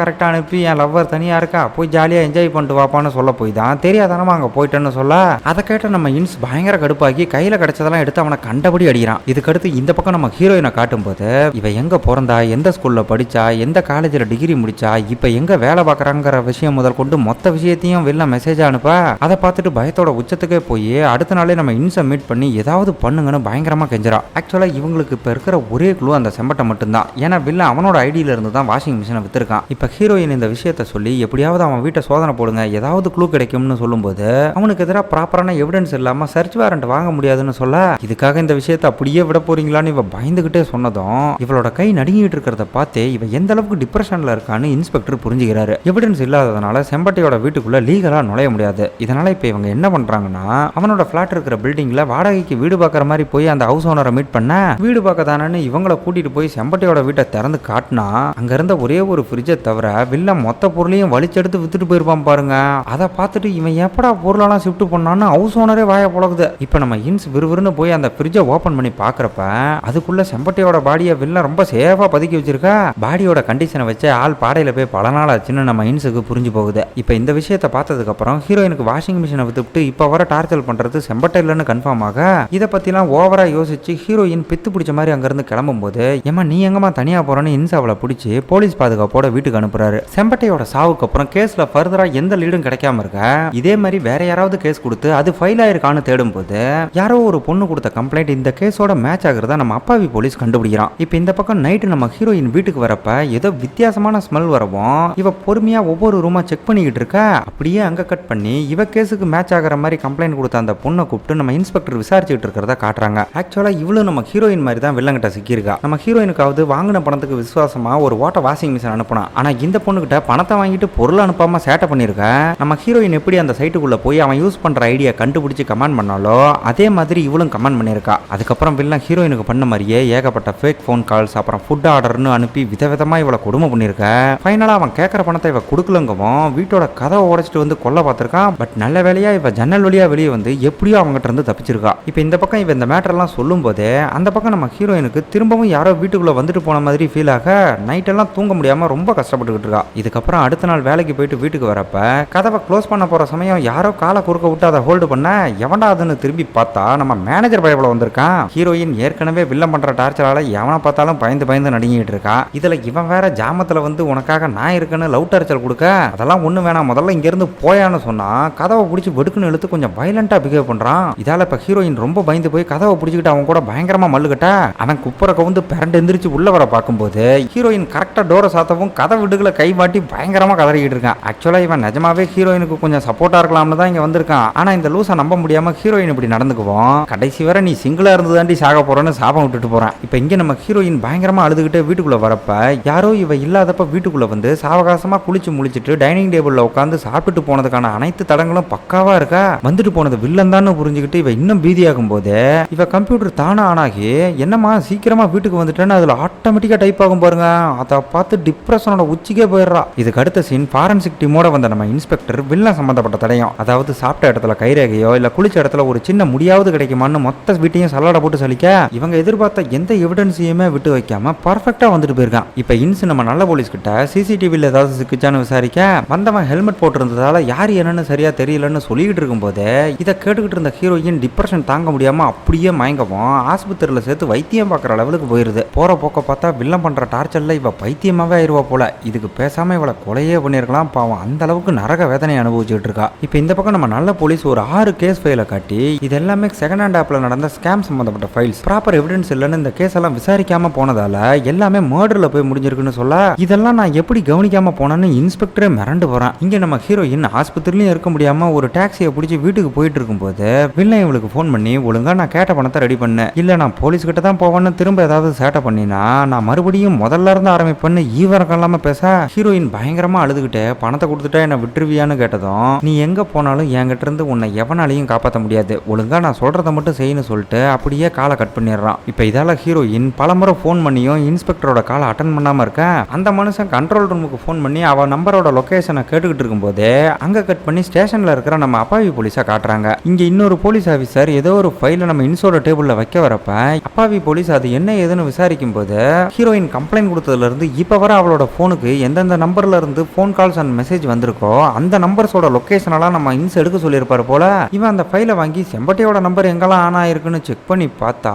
கரெக்டாக அனுப்பி என் லவ்வர் தனியாக இருக்கா? போய் ஜாலியாக என்ஜாய் பண்ணிட்டு வாப்பான்னு சொல்ல போய் தான். தெரியாதானமா அங்கே போயிட்டேன்னு சொல்ல? அதை கேட்ட நம்ம இன்ஸ் பயங்கர கடுப்பாக்கி கையில் கிடைச்சதெல்லாம் எடுத்து அவனை கண்டபடி அடிக்கிறான். இதுக்கடுத்து இந்த பக்கம் நம்ம ஹீரோயினை காட்டும்போது இவ எங்கே பிறந்தா எந்த ஸ்கூலில் படிச்சா எந்த காலேஜில் டிகிரி முடிச்சா இப்போ எங்கே வேலை பார்க்குறாங்கிற விஷயம் முதல் கொண்டு மொத்த விஷயத்தையும் வெளில மெசேஜ் அனுப்ப? அதை பார்த்துட்டு பயத்தோட உச்சத்துக்கே போய் அடுத்த நாளே நம்ம இன்ஸை மீட் பண்ணி ஏதாவது பண்ணுங்கன்னு பயங்கரமாக கெஞ்சிரா ஆக்சுவலாக இவங்களுக்கு இப்போ இருக்கிற ஒரே குழு அந்த செம்பட்டை மட்டும்தான். ஏன்னா வில்ல அவனோட ஐடியில இருந்து தான் வாஷிங் மிஷினை வித்துருக்கான். இப்போ ஹீரோயின் இந்த விஷயத்த சொல்லி எப்படியாவது அவன் வீட்டை சோதனை போடுங்க ஏதாவது க்ளூ கிடைக்கும்னு சொல்லும்போது அவனுக்கு எதிராக ப்ராப்பரான எவிடன்ஸ் இல்லாமல் சர்ச் வாரண்ட் வாங்க முடியாதுன்னு சொல்ல இதுக்காக இந்த விஷயத்தை அப்படியே விட போறீங்களான்னு இவ பயந்துகிட்டே சொன்னதும் இவளோட கை நடுங்கிட்டு இருக்கிறத பார்த்து இவ எந்த அளவுக்கு டிப்ரெஷன்ல இருக்கான்னு இன்ஸ்பெக்டர் புரிஞ்சுக்கிறாரு. எவிடன்ஸ் இல்லாததுனால செம்பட்டையோட வீட்டுக்குள்ள லீகலா நுழைய முடியாது. இதனால இப்போ இவங்க என்ன பண்றாங்கன்னா அவனோட ஃபிளாட் இருக்கிற பில்டிங்ல வாடகைக்கு வீடு பார்க்குற மாதிரி போய் அந்த ஹவுஸ் ஓனரை மீட் பண்ண வீடு பார்க்க தானேன்னு இவங்கள கூட்டிட்டு போய் செம்பட்டையோட வீட்டை திறந்து காட்டினா அங்க இருந்த ஒரே ஒரு ஃப்ரிட்ஜ் தவிர வில்ல மொத்த பொருளையும் வலிச்செடுத்து வித்துட்டு போயிருப்பான் பாருங்க. அதை பார்த்துட்டு இவன் எப்படா பொருளெல்லாம் ஷிஃப்ட் பண்ணான்னு ஹவுஸ் ஓனரே வாய புழகுது இப்போ நம்ம இன்ஸ் விறுவிறுன்னு போய் அந்த ஃப்ரிட்ஜை ஓப்பன் பண்ணி பார்க்குறப்ப அதுக்குள்ள செம்பட்டையோட பாடியை வில்ல ரொம்ப சேஃபாக பதுக்கி வச்சிருக்கா. பாடியோட கண்டிஷனை வச்சு ஆள் பாடையில் போய் பல நாள் ஆச்சுன்னு நம்ம இன்ஸுக்கு புரிஞ்சு போகுது. இப்போ இந்த விஷயத்தை பார்த்ததுக்கப்புறம் ஹீரோயினுக்கு வாஷிங் மிஷினை வித்துவிட்டு இப்போ வர டார்ச்சர் பண்ணுறது செம்பட்டை இல்லைன்னு கன்ஃபார்ம் ஆக இதை பற்றிலாம் ஓவராக யோசிச்சு ஹீரோயின் பித்து பிடிச்ச மாதிரி அங்கேருந்து கிளம்பும்போது ஏமா நீ எங்கம்மா தனியாக போகிறேன்னு இன்ஸ் அவளை பிடிச்சி போலீஸ் பாதுகாப்போட வீட்டுக்கு அனுப்புறாரு. செம்பட்டையோட சாவுக்கு அப்புறம் கேஸில் ஃபர்தராக எந்த லீடும் கிடைக்காம இருக்க இதே மாதிரி வேற யாராவது கேஸ் கொடுத்து அது ஃபைல் ஆயிருக்கான்னு தேடும்போது யாரோ ஒரு பொண்ணு கொடுத்த கம்ப்ளைண்ட் இந்த கேஸோட மேட்ச் ஆகுறதா நம்ம அப்பாவி போலீஸ் கண்டுபிடிக்கிறான். இப்போ இந்த பக்கம் நைட்டு நம்ம ஹீரோயின் வீட்டுக்கு வரப்ப ஏதோ வித்தியாசமான ஸ்மெல் வரவும் இவ பொறுமையா ஒவ்வொரு ரூமா செக் பண்ணிக்கிட்டு இருக்க அப்படியே அங்க கட் பண்ணி இவ கேஸுக்கு மேட்ச் ஆகிற மாதிரி கம்ப்ளைண்ட் கொடுத்த அந்த பொண்ணை கூப்பிட்டு நம்ம இன்ஸ்பெக்டர் விசாரிச்சுட்டு இருக்கிறத காட்டுறாங்க. ஆக்சுவலா இவ்வளவு நம்ம ஹீரோயின் மாதிரி தான் வில்லங்கிட்ட சிக்கியிருக்கா. நம்ம ஹீரோயினுக்காவது வாங்கின பணத்துக்கு விசுவாசமா ஒரு ஓட்ட வாஷிங் மிஷின் அனுப்பினா ஆனால் இந்த பொண்ணுக்கிட்ட பணத்தை வாங்கிட்டு பொருள் அனுப்பாமல் சேட்டை பண்ணியிருக்கேன் நம்ம ஹீரோயின் எப்படி அந்த சைட்டுக்குள்ளே போய் அவன் யூஸ் பண்ணுற ஐடியா கண்டுபிடிச்சி கமெண்ட் பண்ணாலோ அதே மாதிரி இவளும் கமெண்ட் பண்ணியிருக்கா. அதுக்கப்புறம் வில்லன் ஹீரோயினுக்கு பண்ண மாதிரியே ஏகப்பட்ட ஃபேக் ஃபோன் கால்ஸ் அப்புறம் ஃபுட் ஆர்டர்னு அனுப்பி விதவிதமாக இவளை கொடுமை பண்ணியிருக்க. ஃபைனலாக அவன் கேட்குற பணத்தை இவ கொடுக்கலங்கவும் வீட்டோட கதவை உடைச்சிட்டு வந்து கொல்ல பார்த்துருக்கான். பட் நல்ல வேலையாக இவ ஜன்னல் வழியாக வெளியே வந்து எப்படியோ அவங்ககிட்ட இருந்து தப்பிச்சிருக்கா. இப்போ இந்த பக்கம் இவ இந்த மேட்டர்லாம் சொல்லும் போதே அந்த பக்கம் நம்ம ஹீரோயினுக்கு திரும்பவும் யாரோ வீட்டுக்குள்ளே வந்துட்டு போன மாதிரி ஃபீல் ஆக நைட்டெல்லாம் தூங்க முடியாமல் ரொம்ப கஷ்டப்பட்டுக்கிட்டு இருக்கா. இதுக்கப்புறம் அடுத்த நாள் வேலைக்கு போயிட்டு வீட்டுக்கு வரப்ப கதவை க்ளோஸ் பண்ண போற சமயம் யாரோ காலை குறுக்க விட்டு அதை ஹோல்டு பண்ண எவன்டா அதுன்னு திரும்பி பார்த்தா நம்ம மேனேஜர் பயபல வந்திருக்கான். ஹீரோயின் ஏற்கனவே வில்லம் பண்ற டார்ச்சரால எவனை பார்த்தாலும் பயந்து பயந்து நடுங்கிட்டு இருக்கா. இதுல இவன் வேற ஜாமத்துல வந்து உனக்காக நான் இருக்கேன்னு லவ் டார்ச்சர் கொடுக்க அதெல்லாம் ஒண்ணு வேணாம் முதல்ல இங்க இருந்து போயான்னு சொன்னா கதவை பிடிச்சி வெடுக்குன்னு எழுத்து கொஞ்சம் வயலண்டா பிஹேவ் பண்றான். இதால இப்ப ஹீரோயின் ரொம்ப பயந்து போய் கதவை பிடிச்சிக்கிட்டு அவன் கூட பயங்கரமா மல்லுகிட்ட அவன் குப்புற கவுந்து பிறண்டு எந்திரிச்சு உள்ள வர பார்க்கும்போது ஹீரோயின் கரெக்டா டோரை சாத்தவும் கதை கதை கை மாட்டி பயங்கரமாக கதறிக்கிட்டு இருக்கான். ஆக்சுவலாக இவன் நிஜமாவே ஹீரோயினுக்கு கொஞ்சம் சப்போர்ட்டாக இருக்கலாம்னு தான் இங்கே வந்திருக்கான். ஆனால் இந்த லூசை நம்ப முடியாமல் ஹீரோயின் இப்படி நடந்துக்குவோம் கடைசி வரை நீ சிங்கிளாக இருந்து தாண்டி சாக போறேன்னு சாபம் விட்டுட்டு போகிறான் இப்போ இங்கே நம்ம ஹீரோயின் பயங்கரமாக அழுதுகிட்டு வீட்டுக்குள்ளே வரப்ப யாரோ இவ இல்லாதப்ப வீட்டுக்குள்ளே வந்து சாவகாசமாக குளிச்சு முழிச்சிட்டு டைனிங் டேபிளில் உட்காந்து சாப்பிட்டு போனதுக்கான அனைத்து தடங்களும் பக்காவாக இருக்கா? வந்துட்டு போனது வில்லன் தான் புரிஞ்சுக்கிட்டு இவ இன்னும் பீதியாகும் போது இவ கம்ப்யூட்டர் தானே ஆனாகி என்னம்மா சீக்கிரமாக வீட்டுக்கு வந்துட்டேன்னு அதில் ஆட்டோமேட்டிக்காக டைப் ஆகும் பாருங்க. அதை பார்த்து டிப்ரெஷனோட உச்சிக்கே போயிடுறா. இதுக்கு அடுத்த சீன் ஃபாரன்சிக் டீமோட வந்த நம்ம இன்ஸ்பெக்டர் வில்லன் சம்பந்தப்பட்ட தடையும். அதாவது சாப்பிட்ட இடத்துல கைரேகையோ இல்ல குளிச்ச இடத்துல ஒரு சின்ன முடியாவது கிடைக்குமான்னு மொத்த வீட்டையும் சல்லாட போட்டு சலிக்க இவங்க எதிர்பார்த்த எந்த எவிடன்ஸையுமே விட்டு வைக்காம பர்ஃபெக்டா வந்துட்டு போயிருக்கான். இப்ப இன்ஸ் நம்ம நல்ல போலீஸ் கிட்ட சிசிடிவில ஏதாவது சிக்கிச்சான்னு விசாரிக்க வந்தவன் ஹெல்மெட் போட்டிருந்ததால யார் என்னன்னு சரியா தெரியலன்னு சொல்லிக்கிட்டு இருக்கும்போது இதை கேட்டுக்கிட்டு இருந்த ஹீரோயின் டிப்ரெஷன் தாங்க முடியாம அப்படியே மயங்கவும் ஆஸ்பத்திரியில சேர்த்து வைத்தியம் பார்க்குற லெவலுக்கு போயிருது. போற போக்க பார்த்தா வில்லம் பண்ற டார்ச்சர்ல இவ பைத்தியமாவே ஆயிருவா போல இதுக்கு பேசாமல் இவளை கொலையே பண்ணியிருக்கலாம். பாவம் அந்த அளவுக்கு நரக வேதனை அனுபவிச்சுட்டு இருக்கா. இப்போ இந்த பக்கம் நம்ம நல்ல போலீஸ் ஒரு ஆறு கேஸ் ஃபைலை காட்டி இது எல்லாமே செகண்ட் ஹேண்ட் ஆப்பில் நடந்த ஸ்கேம் சம்பந்தப்பட்ட ஃபைல்ஸ் ப்ராப்பர் எவிடன்ஸ் இல்லைன்னு இந்த கேஸ் எல்லாம் விசாரிக்காம போனதால எல்லாமே மர்டரில் போய் முடிஞ்சிருக்குன்னு சொல்ல இதெல்லாம் நான் எப்படி கவனிக்காம போனேன்னு இன்ஸ்பெக்டரே மிரண்டு போறான். இங்க நம்ம ஹீரோயின் ஆஸ்பத்திரிலையும் இருக்க முடியாம ஒரு டாக்ஸியை பிடிச்சி வீட்டுக்கு போயிட்டு இருக்கும்போது வில்லன் இவளுக்கு ஃபோன் பண்ணி ஒழுங்கா நான் கேட்ட பணத்தை ரெடி பண்ணேன் இல்ல நான் போலீஸ் கிட்ட தான் போவேன்னு திரும்ப ஏதாவது சேட்டை பண்ணினா நான் மறுபடியும் முதல்ல இருந்து ஆரம்பிப்பேன்னு ஈவரக்கம் இல்லாம பேச ஹீரோயின் பயங்கரமா அழுதுகிட்டு பணத்தை கொடுத்துட்டா என்ன விட்டுருவியான்னு கேட்டதும் நீ எங்க போனாலும் என்கிட்ட இருந்து உன்னை எவனாலையும் காப்பாற்ற முடியாது. ஒழுங்கா நான் சொல்றதை மட்டும் செய்யணும் சொல்லிட்டு அப்படியே காலை கட் பண்ணிடுறான். இப்போ இதால ஹீரோயின் பலமுறை ஃபோன் பண்ணியும் இன்ஸ்பெக்டரோட காலை அட்டன் பண்ணாம இருக்க அந்த மனுஷன் கண்ட்ரோல் ரூமுக்கு ஃபோன் பண்ணி அவ நம்பரோட லொகேஷனை கேட்டுக்கிட்டு இருக்கும்போது அங்க கட் பண்ணி ஸ்டேஷன்ல இருக்கிற நம்ம அப்பாவி போலீஸா காட்டுறாங்க. இங்க இன்னொரு போலீஸ் ஆஃபீஸர் ஏதோ ஒரு ஃபைலை நம்ம இன்சோட டேபிள்ல வைக்க வரப்ப அப்பாவி போலீஸ் அது என்ன ஏதுன்னு விசாரிக்கும் போது ஹீரோயின் கம்ப்ளைண்ட் கொடுத்ததுல இருந்து இப்ப வர அவளோட ஃபோனுக்கு எந்தெந்த நம்பரில் இருந்து ஃபோன் கால்ஸ் அண்ட் மெசேஜ் வந்திருக்கோ அந்த நம்பர்ஸோட லொக்கேஷனெல்லாம் நம்ம இன்ஸ் எடுக்க சொல்லியிருப்பார் போல. இவன் அந்த ஃபைலை வாங்கி செம்பட்டையோட நம்பர் எங்கெல்லாம் ஆன் ஆயிருக்குன்னு செக் பண்ணி பார்த்தா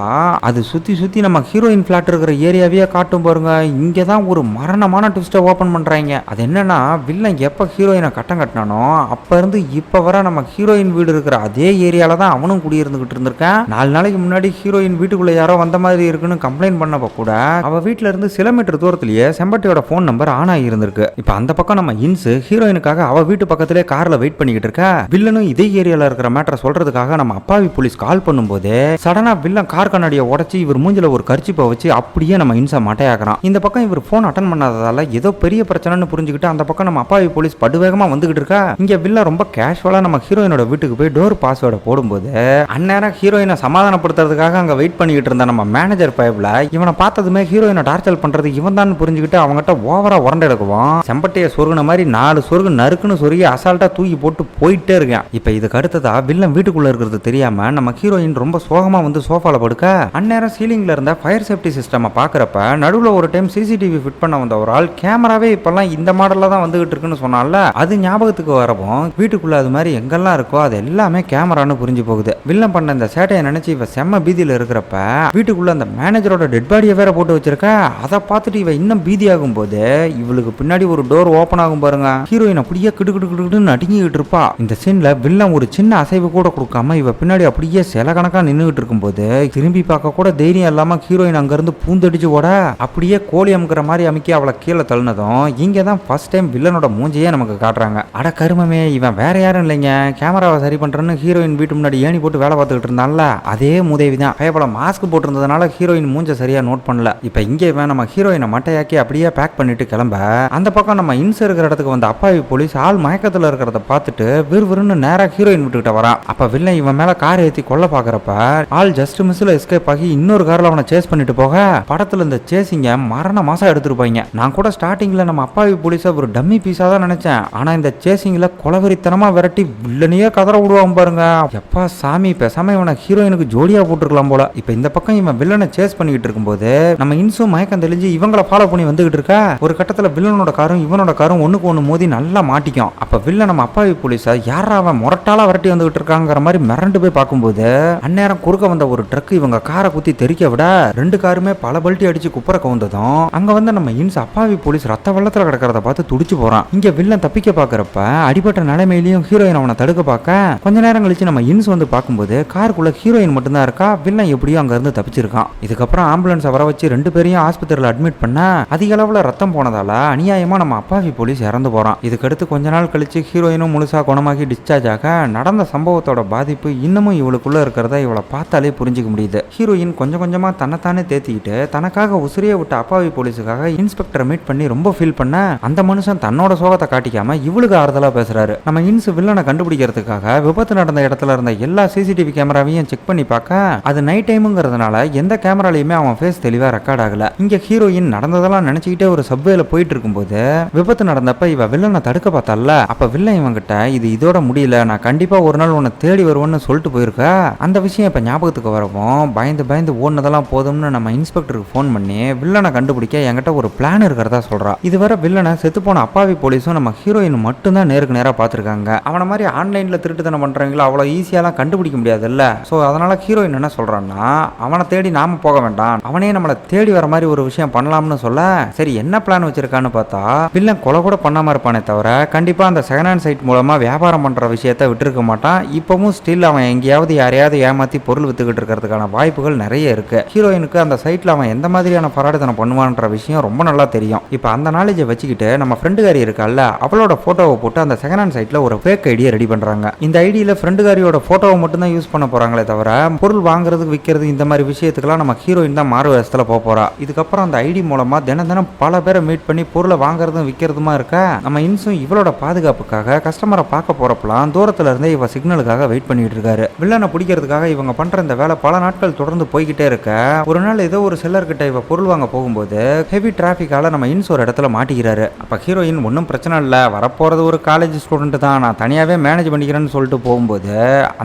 அது சுற்றி சுற்றி நம்ம ஹீரோயின் ஃபிளாட் இருக்கிற ஏரியாவே காட்டும் பாருங்க. இங்கே தான் ஒரு மரணமான ட்விஸ்ட்டை ஓப்பன் பண்ணுறாங்க அது என்னன்னா வில்லன் எப்போ ஹீரோயினை கட்டம் கட்டினானோ அப்போ இருந்து இப்போ வர நம்ம ஹீரோயின் வீடு இருக்கிற அதே ஏரியாவில் தான் அவனும் குடியிருந்துகிட்டு இருந்திருக்கேன். நாலு நாளைக்கு முன்னாடி ஹீரோயின் வீட்டுக்குள்ளே யாரோ வந்த மாதிரி இருக்குன்னு கம்ப்ளைண்ட் பண்ணப்போ கூட அவள் வீட்டில் இருந்து சில மீட்டர் தூரத்துலேயே செம்பட்டியோட ஃபோன் நம்பர் நம்பர் ஆன் ஆகி இருந்திருக்கு. அந்த பக்கம் நம்ம இன்ஸ் ஹீரோயினுக்காக அவ வீட்டு பக்கத்திலே கார்ல வெயிட் பண்ணிக்கிட்டு இருக்கா? வில்லனும் இதே ஏரியால இருக்கிற மேட்டரை சொல்றதுக்காக நம்ம அப்பாவி போலீஸ் கால் பண்ணும்போது சடனா வில்லன் கார் கண்ணாடியை உடச்சி இவர் மூஞ்சில ஒரு கர்ச்சிப்பை வச்சு அப்படியே நம்ம இன்ஸை மட்டையாக்குறான். இந்த பக்கம் இவர் ஃபோன் அட்டன் பண்ணாததால ஏதோ பெரிய பிரச்சனைன்னு புரிஞ்சுக்கிட்டு அந்த பக்கம் நம்ம அப்பாவி போலீஸ் படுவேகமா வந்துகிட்டு இருக்கா? இங்க வில்லன் ரொம்ப கேஷுவலா நம்ம ஹீரோயினோட வீட்டுக்கு போய் டோர் பாஸ்வேர்டை போடும்போது அந்நேரம் ஹீரோயினை சமாதானப்படுத்துறதுக்காக அங்க வெயிட் பண்ணிக்கிட்டு இருந்த நம்ம மேனேஜர் பைப்ல இவனை பார்த்ததுமே ஹீரோயினை டார்ச்சர் பண்றது இவன் தான் புரிஞ்சுக்கிட்டு அவங்ககிட்ட ஓவரா உரண்ட எடுக்குவோம் செம்பட்டையை சொருகுன மாதிரி நாலு சொருகு நறுக்குன்னு சொருகி அசால்ட்டா தூக்கி போட்டு போயிட்டே இருக்கேன். இப்ப இதுக்கு அடுத்ததா வில்லன் வீட்டுக்குள்ள இருக்கிறது தெரியாம நம்ம ஹீரோயின் ரொம்ப சோகமா வந்து சோஃபால படுக்க அந்நேரம் சீலிங்ல இருந்த ஃபயர் சேஃப்டி சிஸ்டம் பாக்குறப்ப நடுவுல ஒரு டைம் சிசிடிவி ஃபிட் பண்ண வந்த ஒரு ஆள் கேமராவே இப்பெல்லாம் இந்த மாடல்ல தான் வந்துகிட்டு இருக்குன்னு சொன்னால அது ஞாபகத்துக்கு வரவும் வீட்டுக்குள்ள அது மாதிரி எங்கெல்லாம் இருக்கோ அது எல்லாமே கேமரான்னு புரிஞ்சு போகுது. வில்லன் பண்ண இந்த சேட்டையை நினைச்சு இவ செம்ம பீதியில இருக்கிறப்ப வீட்டுக்குள்ள அந்த மேனேஜரோட டெட் பாடியை வேற போட்டு வச்சிருக்க. அதை பார்த்துட்டு இவ இன்னும் பீதியாகும் போது இவளுக்கு பின்னாடி ஒரு டோர் ஓபன் ஆகும் பாருங்க. ஹீரோயின் அப்படியே கிடு கிடு கிடுன்னு நடுங்கிட்டு இருப்பா. இந்த சீன்ல வில்லன் ஒரு சின்ன அசைவு கூட கொடுக்காம இவ பின்னாடி அப்படியே சில கணக்கா நின்றுகிட்டு இருக்கும்போது திரும்பி பார்க்க கூட தைரியம் இல்லாம ஹீரோயின் அங்கிருந்து பூந்தடிச்சு ஓட அப்படியே கோழி அமுக்கிற மாதிரி அமைக்க அவளை கீழே தள்ளினதும் இங்க தான் ஃபர்ஸ்ட் டைம் வில்லனோட மூஞ்சியே நமக்கு காட்டுறாங்க. அட கருமமே இவன் வேற யாரும் இல்லைங்க. கேமராவை சரி பண்றேன்னு ஹீரோயின் வீட்டு முன்னாடி ஏணி போட்டு வேலை பார்த்துக்கிட்டு இருந்தான்ல. அதே மூதேவி தான். பயப்பட மாஸ்க் போட்டிருந்ததுனால ஹீரோயின் மூஞ்ச சரியா நோட் பண்ணல. இப்போ இங்கே இவன் நம்ம ஹீரோயினை மட்டையாக்கி அப்படியே பேக் பண்ணிட்டு கிளம்ப அந்த பக்கம் நம்ம இன்ஸ் இருக்கிற இடத்துக்கு வந்த அப்பாவி போலீஸ் ஆள் மயக்கத்துல இருக்கிறத பார்த்துட்டு விறுவிறுன்னு நேரா ஹீரோயின் விட்டுக்கிட்ட வரான். அப்ப வில்லன் இவன் மேல கார் ஏத்தி கொல்ல பாக்குறப்ப ஆள் ஜஸ்ட் மிஸ்ல எஸ்கேப் ஆகி இன்னொரு கார்ல அவனை சேஸ் பண்ணிட்டு போக படத்துல இந்த சேசிங்க மரண மாசம் எடுத்துருப்பாங்க. நான் கூட ஸ்டார்டிங்ல நம்ம அப்பாவி போலீஸை ஒரு டம்மி பீஸா தான் நினைச்சேன். ஆனா இந்த சேசிங்ல கொலவெறித்தனமா விரட்டி வில்லனையே கதற விடுவான் பாருங்க. எப்பா சாமி பேசாம இவனை ஹீரோயினுக்கு ஜோடியா போட்டுருக்கலாம் போல. இப்ப இந்த பக்கம் இவன் வில்லனை சேஸ் பண்ணிக்கிட்டு இருக்கும்போது நம்ம இன்சும் மயக்கம் தெளிஞ்சு இவங்கள ஃபாலோ பண்ணி வந்துகிட்டு இருக்கா? ஒரு கட்டத்தில் வில்லனோட காரும் இவனோட காரும் ஒன்றுக்கு ஒன்று மோதி நல்லா மாட்டிக்கும். அப்போ வில்லன் நம்ம அப்பாவி போலீஸா யாரா அவன் முரட்டாலா வரட்டி வந்துகிட்டு இருக்காங்கிற மாதிரி மிரண்டு போய் பார்க்கும்போது அந்நேரம் குறுக்க வந்த ஒரு ட்ரக் இவங்க காரை குத்தி தெறிக்க விட ரெண்டு காருமே பல பல்ட்டி அடிச்சு குப்புற கவுந்ததும் அங்க வந்து நம்ம இன்ஸ் அப்பாவி போலீஸ் ரத்த வெள்ளத்தில் கிடக்கிறத பார்த்து துடிச்சு போறான். இங்க வில்லன் தப்பிக்க பாக்குறப்ப அடிபட்ட நிலைமையிலையும் ஹீரோயின் அவனை தடுக்க பார்க்க கொஞ்ச நேரம் கழிச்சு நம்ம இன்ஸ் வந்து பார்க்கும்போது காருக்குள்ள ஹீரோயின் மட்டும்தான் இருக்கா வில்லன் எப்படியோ அங்க இருந்து தப்பிச்சிருக்கான். இதுக்கப்புறம் ஆம்புலன்ஸை வர வச்சு ரெண்டு பேரையும் ஆஸ்பத்திரியில் அட்மிட் பண்ண அதிக அளவில் ரத்தம் போனதால அநியாயமா நம்ம அப்பாவி போலீஸ் இறந்து போறான். இதுக்கடுத்து கொஞ்ச நாள் கழிச்சு ஹீரோயினும் முழுசா குணமாகி டிஸ்சார்ஜ் ஆக நடந்த சம்பவத்தோட பாதிப்பு இன்னமும் இவளுக்குள்ள இருக்கிறத இவளை பார்த்தாலே புரிஞ்சுக்க முடியுது. ஹீரோயின் கொஞ்சம் கொஞ்சமா தன்னைத்தானே தேத்திக்கிட்டு தனக்காக உசிரியை விட்ட அப்பாவி போலீஸுக்காக இன்ஸ்பெக்டரை மீட் பண்ணி ரொம்ப ஃபீல் பண்ண அந்த மனுஷன் தன்னோட சோகத்தை காட்டிக்காம இவளுக்கு ஆறுதலா பேசுறாரு. நம்ம இன்ஸ் வில்லனை கண்டுபிடிக்கிறதுக்காக விபத்து நடந்த இடத்துல இருந்த எல்லா சிசிடிவி கேமராவையும் செக் பண்ணி பார்க்க அது நைட் டைமுங்கிறதுனால எந்த கேமராலையுமே அவன் ஃபேஸ் தெளிவா ரெக்கார்ட் ஆகல. இங்க ஹீரோயின் நடந்ததெல்லாம் நினைச்சுக்கிட்டே ஒரு சப்வேல போயிட்டு இருக்கும்போது விபத்து நடந்தப்ப இவ வில்லனை தடுக்க பார்த்தால அப்ப வில்லன் இவன் கிட்ட இது இதோட முடியல நான் கண்டிப்பா ஒரு நாள் உன்னை தேடி வருவேன்னு சொல்லிட்டு போயிருக்க. அந்த விஷயம் இப்ப ஞாபகத்துக்கு வரவும் பயந்து பயந்து ஓடுனதெல்லாம் போதும்னு நம்ம இன்ஸ்பெக்டருக்கு ஃபோன் பண்ணி வில்லனை கண்டுபிடிக்க என்கிட்ட ஒரு பிளான் இருக்கிறதா சொல்றா. இதுவரை வில்லனை செத்து போன அப்பாவி போலீஸும் நம்ம ஹீரோயின் மட்டும்தான் நேருக்கு நேரா பார்த்துருக்காங்க. அவனை மாதிரி ஆன்லைன்ல திருட்டுத்தனம் பண்றவங்கள அவ்வளோ ஈஸியாலாம் கண்டுபிடிக்க முடியாதுல்ல. ஸோ அதனால ஹீரோயின் என்ன சொல்றான்னா அவனை தேடி நாம போக வேண்டாம். அவனே நம்மளை தேடி வர மாதிரி ஒரு விஷயம் பண்ணலாம்னு சொல்ல. சரி என்ன பிளான் வச்சிருக்கான்னு பார்த்தா வில்லன் கொலை கூட பண்ணாம இருப்பானே தவிர கண்டிப்பாக அந்த செகண்ட் ஹேண்ட் சைட் மூலமாக வியாபாரம் பண்ற விஷயத்த விட்டுருக்க மாட்டான். இப்பவும் ஸ்டில் அவன் எங்கேயாவது யாரையாவது ஏமாத்தி பொருள் வித்துக்கிட்டு இருக்கிறதுக்கான வாய்ப்புகள் நிறைய இருக்கு. ஹீரோயினுக்கு அந்த சைட்டில் அவன் எந்த மாதிரியான பராடுத்தனம் பண்ணுவான்ற விஷயம் ரொம்ப நல்லா தெரியும். இப்போ அந்த நாலேஜை வச்சுக்கிட்டு நம்ம ஃப்ரெண்டுகாரி இருக்கால்ல அவளோட போட்டோவை போட்டு அந்த செகண்ட் ஹேண்ட் சைட்டில் ஒரு ஃபேக் ஐடியை ரெடி பண்ணுறாங்க இந்த ஐடியில் ஃப்ரெண்டுகாரியோட போட்டோவை மட்டும் தான் யூஸ் பண்ண போறாங்களே தவிர பொருள் வாங்குறதுக்கு விற்கிறது இந்த மாதிரி விஷயத்துக்கெல்லாம் நம்ம ஹீரோயின் தான் மாறு வேஷத்தில் போக போகிறா இதுக்கப்புறம் அந்த ஐடி மூலமாக தினம் தினம் பல பேரை மீட் பண்ணி பொருளை வாங்குறதும் விற்கிறதுமா இருக்க? நம்ம இன்சும் இவளோட பாதுகாப்புக்காக கஸ்டமரை பார்க்க போறப்பலாம் தூரத்துல இருந்தே இவ சிக்னலுக்காக வெயிட் பண்ணிட்டு இருக்காரு. வில்லனை பிடிக்கிறதுக்காக இவங்க பண்ற இந்த வேலை பல நாட்கள் தொடர்ந்து போய்கிட்டே இருக்க. ஒரு நாள் ஏதோ ஒரு செல்லர் கிட்ட இவ பொருள் வாங்க போகும்போது ஹெவி டிராஃபிக்கால நம்ம இன்ஸ் ஒரு இடத்துல மாட்டிக்கிறாரு. அப்ப ஹீரோயின் ஒன்றும் பிரச்சனை இல்லை. வரப்போறது ஒரு காலேஜ் ஸ்டூடெண்ட் தான். நான் தனியாவே மேனேஜ் பண்ணிக்கிறேன்னு சொல்லிட்டு போகும்போது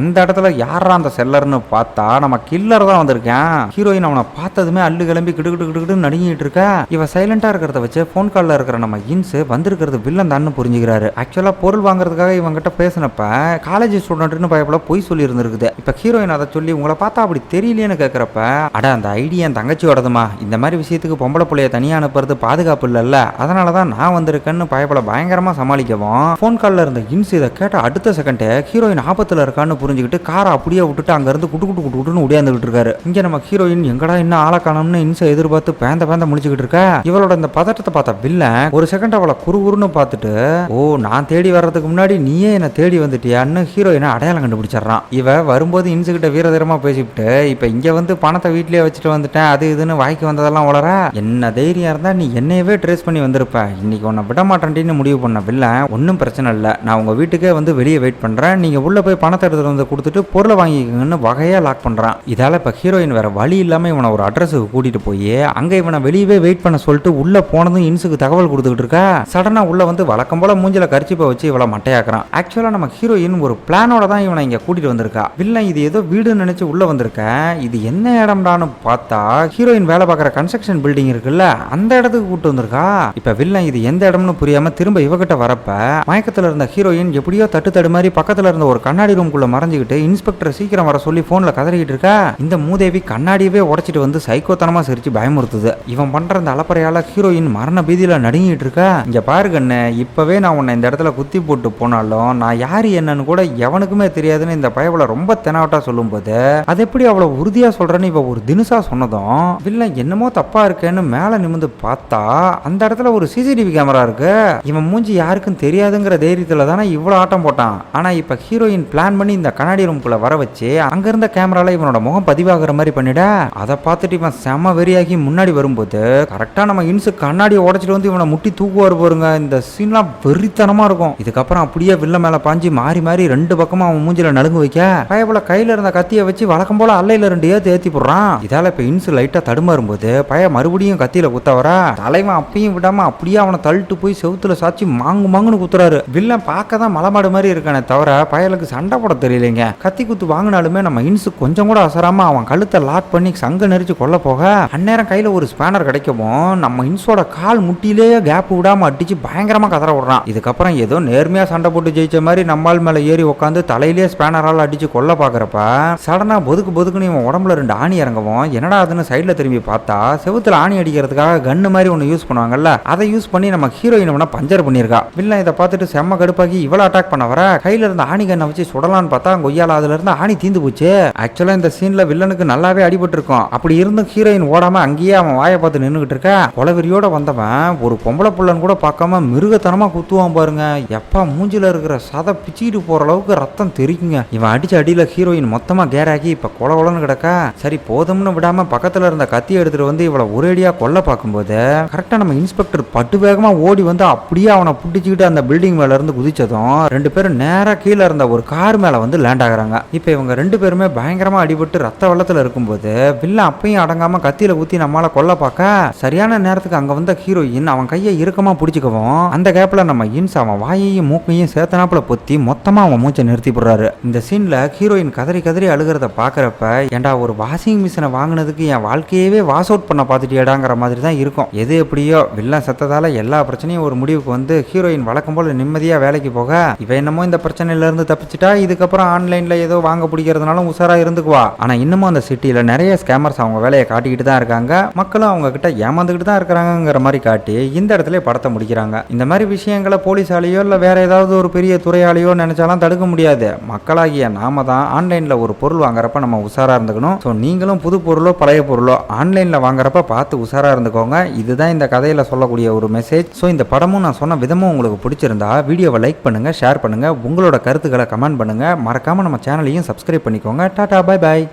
அந்த இடத்துல யாரா அந்த செல்லர்னு பார்த்தா நம்ம கில்லர் தான் வந்திருக்கேன். ஹீரோயின் அவனை பார்த்ததுமே அள்ளு கிளம்பி கிடுகிட்டு கிடு நடுங்கிட்டு இருக்கா. இவ சைலண்டா இருக்கிறத வச்சு ஃபோன் காலில் இருக்கிற நம்ம இன்ஸ் வந்திருக்கிறது வில்லன் தான் புரிஞ்சுக்கிறாரு ஆக்சுவலாக பொருள் வாங்குறதுக்காக இவங்ககிட்ட பேசினப்ப காலேஜ் ஸ்டூடெண்ட்னு பயப்பட பொய் சொல்லி இருந்திருக்குது இப்போ ஹீரோயின் அதை சொல்லி உங்களை பார்த்தா அப்படி தெரியலேன்னு கேட்குறப்ப அட அந்த ஐடியா என் தங்கச்சியோடதுமா. இந்த மாதிரி விஷயத்துக்கு பொம்பளை பிள்ளைய தனியாக அனுப்புறது பாதுகாப்பு இல்லைல்ல. அதனால தான் நான் வந்திருக்கேன்னு பயப்பட பயங்கரமாக சமாளிக்கவும் ஃபோன் காலில் இருந்த இன்ஸ் இதை கேட்ட அடுத்த செகண்டே ஹீரோயின் ஆபத்தில் இருக்கான்னு புரிஞ்சுக்கிட்டு காரை அப்படியே விட்டுட்டு அங்கேருந்து குட்டு குட்டு குட்டு குட்டுன்னு உடையாந்துக்கிட்டு இருக்காரு. இங்கே நம்ம ஹீரோயின் எங்கடா இன்னும் ஆளை இன்ஸை எதிர்பார்த்து பேந்த பேந்த முடிச்சுக்கிட்டு இருக்க? இவளோட இந்த பதட்ட மாற்றத்தை பார்த்த வில்லன் ஒரு செகண்ட் அவளை குறுகுறுன்னு பார்த்துட்டு ஓ நான் தேடி வர்றதுக்கு முன்னாடி நீயே என்னை தேடி வந்துட்டியான்னு ஹீரோயினை அடையாளம் கண்டுபிடிச்சிடுறான். இவ வரும்போது இன்சுகிட்ட வீரதீரமா பேசிவிட்டு இப்போ இங்க வந்து பணத்தை வீட்லயே வச்சுட்டு வந்துட்டேன் அது இதுன்னு வாய்க்கு வந்ததெல்லாம் வளர என்ன தைரியம் இருந்தா நீ என்னையவே ட்ரேஸ் பண்ணி வந்திருப்ப. இன்னைக்கு உன்னை விட மாட்டேன்டின்னு முடிவு பண்ண வில்லன் ஒன்றும் பிரச்சனை இல்லை நான் உங்க வீட்டுக்கே வந்து வெளியே வெயிட் பண்றேன். நீங்க உள்ள போய் பணத்தை எடுத்துட்டு வந்து கொடுத்துட்டு பொருளை வாங்கிக்கங்கன்னு வகையா லாக் பண்றான். இதால இப்ப ஹீரோயின் வேற வழி இல்லாம இவனை ஒரு அட்ரஸுக்கு கூட்டிட்டு போய் அங்க இவனை வெளியவே வெயிட் பண்ண சொல்லிட்டு உள்ள மருந்து இன்ஸுக்கு தகவல் கொடுத்துக்கிட்டு இருக்கா? சடனா உள்ள வந்து வழக்கம் போல மூஞ்சில கரிச்சிப்பை வச்சு இவளை மட்டையாக்குறான். ஆக்சுவலா நம்ம ஹீரோயின் ஒரு பிளானோட தான் இவனை இங்க கூட்டிட்டு வந்திருக்கா. வில்லன் இது ஏதோ வீடுன்னு நினைச்சு உள்ள வந்திருக்க? இது என்ன இடம்டான்னு பார்த்தா ஹீரோயின் வேலை பார்க்குற கன்ஸ்ட்ரக்ஷன் பில்டிங் இருக்குல்ல அந்த இடத்துக்கு கூட்டு வந்திருக்கா? இப்ப வில்லன் இது எந்த இடம்னு புரியாம திரும்ப இவகிட்ட வரப்ப மயக்கத்துல இருந்த ஹீரோயின் எப்படியோ தட்டு தடு மாதிரி பக்கத்துல இருந்த ஒரு கண்ணாடி ரூம்குள்ள மறைஞ்சுக்கிட்டு இன்ஸ்பெக்டர் சீக்கிரம் வர சொல்லி போன்ல கதறிக்கிட்டு இருக்கா? இந்த மூதேவி கண்ணாடியவே உடைச்சிட்டு வந்து சைக்கோத்தனமா சிரிச்சு பயமுறுத்துது. இவன் பண்ற இந்த அலப்பறையால ஹீரோயின் மரண பீதியில் நடுங்கிட்டு இருக்கா இங்கே பாரு கண்ணு நான் உன்னை இந்த இடத்துல குத்தி போட்டு போனாலும் நான் யார் என்னன்னு கூட எவனுக்குமே தெரியாதுன்னு இந்த பயவளை ரொம்ப தெனாவட்டாக சொல்லும்போது அது எப்படி அவ்வளோ உறுதியாக சொல்கிறேன்னு இப்போ ஒரு தினுசாக சொன்னதும் வில்லன் என்னமோ தப்பாக இருக்கேன்னு மேலே நிமிந்து பார்த்தா அந்த இடத்துல ஒரு சிசிடிவி கேமரா இருக்கு. இவன் மூஞ்சி யாருக்கும் தெரியாதுங்கிற தைரியத்தில் தானே இவ்வளோ ஆட்டம் போட்டான். ஆனால் இப்போ ஹீரோயின் பிளான் பண்ணி இந்த கண்ணாடி ரூம்குள்ளே வர வச்சு அங்கேருந்த கேமரால இவனோட முகம் பதிவாகிற மாதிரி பண்ணிட? அதை பார்த்துட்டு இவன் செம வெறியாகி முன்னாடி வரும்போது கரெக்டாக நம்ம இன்சு கண்ணாடியை உடச்சிட்டு வந்து இவனை முட்டி தூக்குவார் பாருங்க. இந்த சீன்லாம் வெறித்தனமா இருக்கும். இதுக்கப்புறம் அப்படியே வில்ல மேல பாஞ்சு மாறி மாறி ரெண்டு பக்கமும் அவன் மூஞ்சில நடுங்கு வைக்க. பயபோல கையில இருந்த கத்தியை வச்சு வழக்கம் போல அல்லையில ரெண்டு ஏத்து ஏற்றி போடுறான். இதால இப்ப இன்சு லைட்டா தடுமாறும் போது பய மறுபடியும் கத்தியில குத்த வரா. தலைவன் அப்பயும் விடாம அப்படியே அவனை தள்ளிட்டு போய் செவுத்துல சாச்சி மாங்கு மாங்குன்னு குத்துறாரு. வில்லன் பார்க்க தான் மலமாடு மாதிரி இருக்கானே தவிர பயலுக்கு சண்டை போட தெரியலைங்க. கத்தி குத்து வாங்கினாலுமே நம்ம இன்சு கொஞ்சம் கூட அசராம அவன் கழுத்தை லாக் பண்ணி சங்க நெரிச்சு கொல்ல போக. அந்நேரம் கையில ஒரு ஸ்பேனர் கிடைக்கவும் நம்ம இன்ஸோட கால் முட்டிலேயே கேப் விடாமல் அடிச்சு பயங்கரமாக கதற விடுறான். இதுக்கப்புறம் ஏதோ நேர்மையாக சண்டை போட்டு ஜெயிச்ச மாதிரி நம்மால் மேலே ஏறி உட்காந்து தலையிலேயே ஸ்பேனரால் அடிச்சு கொல்ல பார்க்குறப்ப சடனாக பொதுக்கு பொதுக்குன்னு இவன் உடம்புல ரெண்டு ஆணி இறங்கவும் என்னடா அதுன்னு சைடில் திரும்பி பார்த்தா செவுத்துல ஆணி அடிக்கிறதுக்காக கன்னு மாதிரி ஒன்று யூஸ் பண்ணுவாங்கல்ல அதை யூஸ் பண்ணி நம்ம ஹீரோயின் அவனை பஞ்சர் பண்ணியிருக்கா. வில்லன் இதை பார்த்துட்டு செம்ம கடுப்பாக்கி இவ்வளோ அட்டாக் பண்ண வர கையில் இருந்த ஆணி கண்ணை வச்சு சுடலான்னு பார்த்தா கொய்யால அதுல இருந்து ஆணி தீந்து போச்சு. ஆக்சுவலாக இந்த சீனில் வில்லனுக்கு நல்லாவே அடிபட்டு இருக்கும் அப்படி இருந்தும் ஹீரோயின் ஓடாமல் அங்கேயே அவன் வாயை பார்த்து நின்றுகிட்டு இருக்க கொலவெறியோட வந்தவன் ஒரு பொம்பளை புள்ளன்னு கூட பார்க்காம மிருகத்தனமாக குத்துவான் பாருங்க. எப்பா மூஞ்சில இருக்கிற சதை பிச்சுக்கிட்டு போகிற அளவுக்கு ரத்தம் தெரிக்குங்க. இவன் அடிச்ச அடியில் ஹீரோயின் மொத்தமாக கேராகி இப்போ கொல கொலன்னு கிடக்கா. சரி போதும்னு விடாமல் பக்கத்தில் இருந்த கத்தி எடுத்துகிட்டு வந்து இவளை ஒரேடியாக கொல்ல பார்க்கும்போது கரெக்டாக நம்ம இன்ஸ்பெக்டர் பட்டு வேகமாக ஓடி வந்து அப்படியே அவனை பிடிச்சிக்கிட்டு அந்த பில்டிங் மேல இருந்து குதிச்சதும் ரெண்டு பேரும் நேராக கீழே இருந்த ஒரு கார் மேலே வந்து லேண்ட் ஆகுறாங்க. இப்போ இவங்க ரெண்டு பேருமே பயங்கரமாக அடிபட்டு ரத்த வெள்ளத்தில் இருக்கும்போது வில்ல அப்பையும் அடங்காமல் கத்தியில் ஊற்றி நம்மளால் கொல்ல பார்க்க சரியான நேரத்துக்கு அங்கே வந்த ஹீரோயின் அவன் கையை இறுக்கமாக பிடிச்சிக்கவும் அந்த கேப்ல நம்ம இன்ஸ் அவன் வாயையும் மூக்கையும் சேர்த்தனாப்புல பொத்தி மொத்தமாக அவன் மூச்சை நிறுத்தி போடுறாரு. இந்த சீனில் ஹீரோயின் கதறி கதறி அழுகிறத பாக்குறப்ப ஏன்டா ஒரு வாஷிங் மிஷினை வாங்கினதுக்கு என் வாழ்க்கையவே வாஷ் அவுட் பண்ண பார்த்துட்டியடாங்கிற மாதிரி தான் இருக்கும். எது எப்படியோ வில்லன் செத்ததால் எல்லா பிரச்சனையும் ஒரு முடிவுக்கு வந்து ஹீரோயின் வழக்கம் போல நிம்மதியா வேலைக்கு போக இவ என்னமோ இந்த பிரச்சனையில இருந்து தப்பிச்சிட்டா இதுக்கப்புறம் ஆன்லைன்ல ஏதோ வாங்க பிடிக்கிறதுனாலும் உஷாரா இருந்துக்குவா. ஆனால் இன்னமும் அந்த சிட்டியில் நிறைய ஸ்கேமர்ஸ் அவங்க வேலையை காட்டிக்கிட்டு தான் இருக்காங்க. மக்களும் அவங்க கிட்ட ஏமாந்துக்கிட்டு தான் இருக்கிறாங்கிற மாதிரி காட்டி இந்த இடத்துல படத்தை முடிக்கிறாங்க. இந்த மாதிரி விஷயங்களை போலீஸாலேயோ இல்லை வேற ஏதாவது ஒரு பெரிய துறையாலேயோ நினைச்சாலும் தடுக்க முடியாது. மக்களாகிய நாம தான் ஆன்லைனில் ஒரு பொருள் வாங்குறப்ப நம்ம உஷாராக இருந்துக்கணும். ஸோ நீங்களும் புது பொருளோ பழைய பொருளோ ஆன்லைனில் வாங்குறப்ப பார்த்து உஷாராக இருந்துக்கோங்க. இதுதான் இந்த கதையில் சொல்லக்கூடிய ஒரு மெசேஜ் ஸோ இந்த படமும் நான் சொன்ன விதமும் உங்களுக்கு பிடிச்சிருந்தா வீடியோவை லைக் பண்ணுங்க ஷேர் பண்ணுங்க. உங்களோட கருத்துக்களை கமெண்ட் பண்ணுங்க. மறக்காம நம்ம சேனலையும் சப்ஸ்கிரைப் பண்ணிக்கோங்க. டாடா பாய் பாய்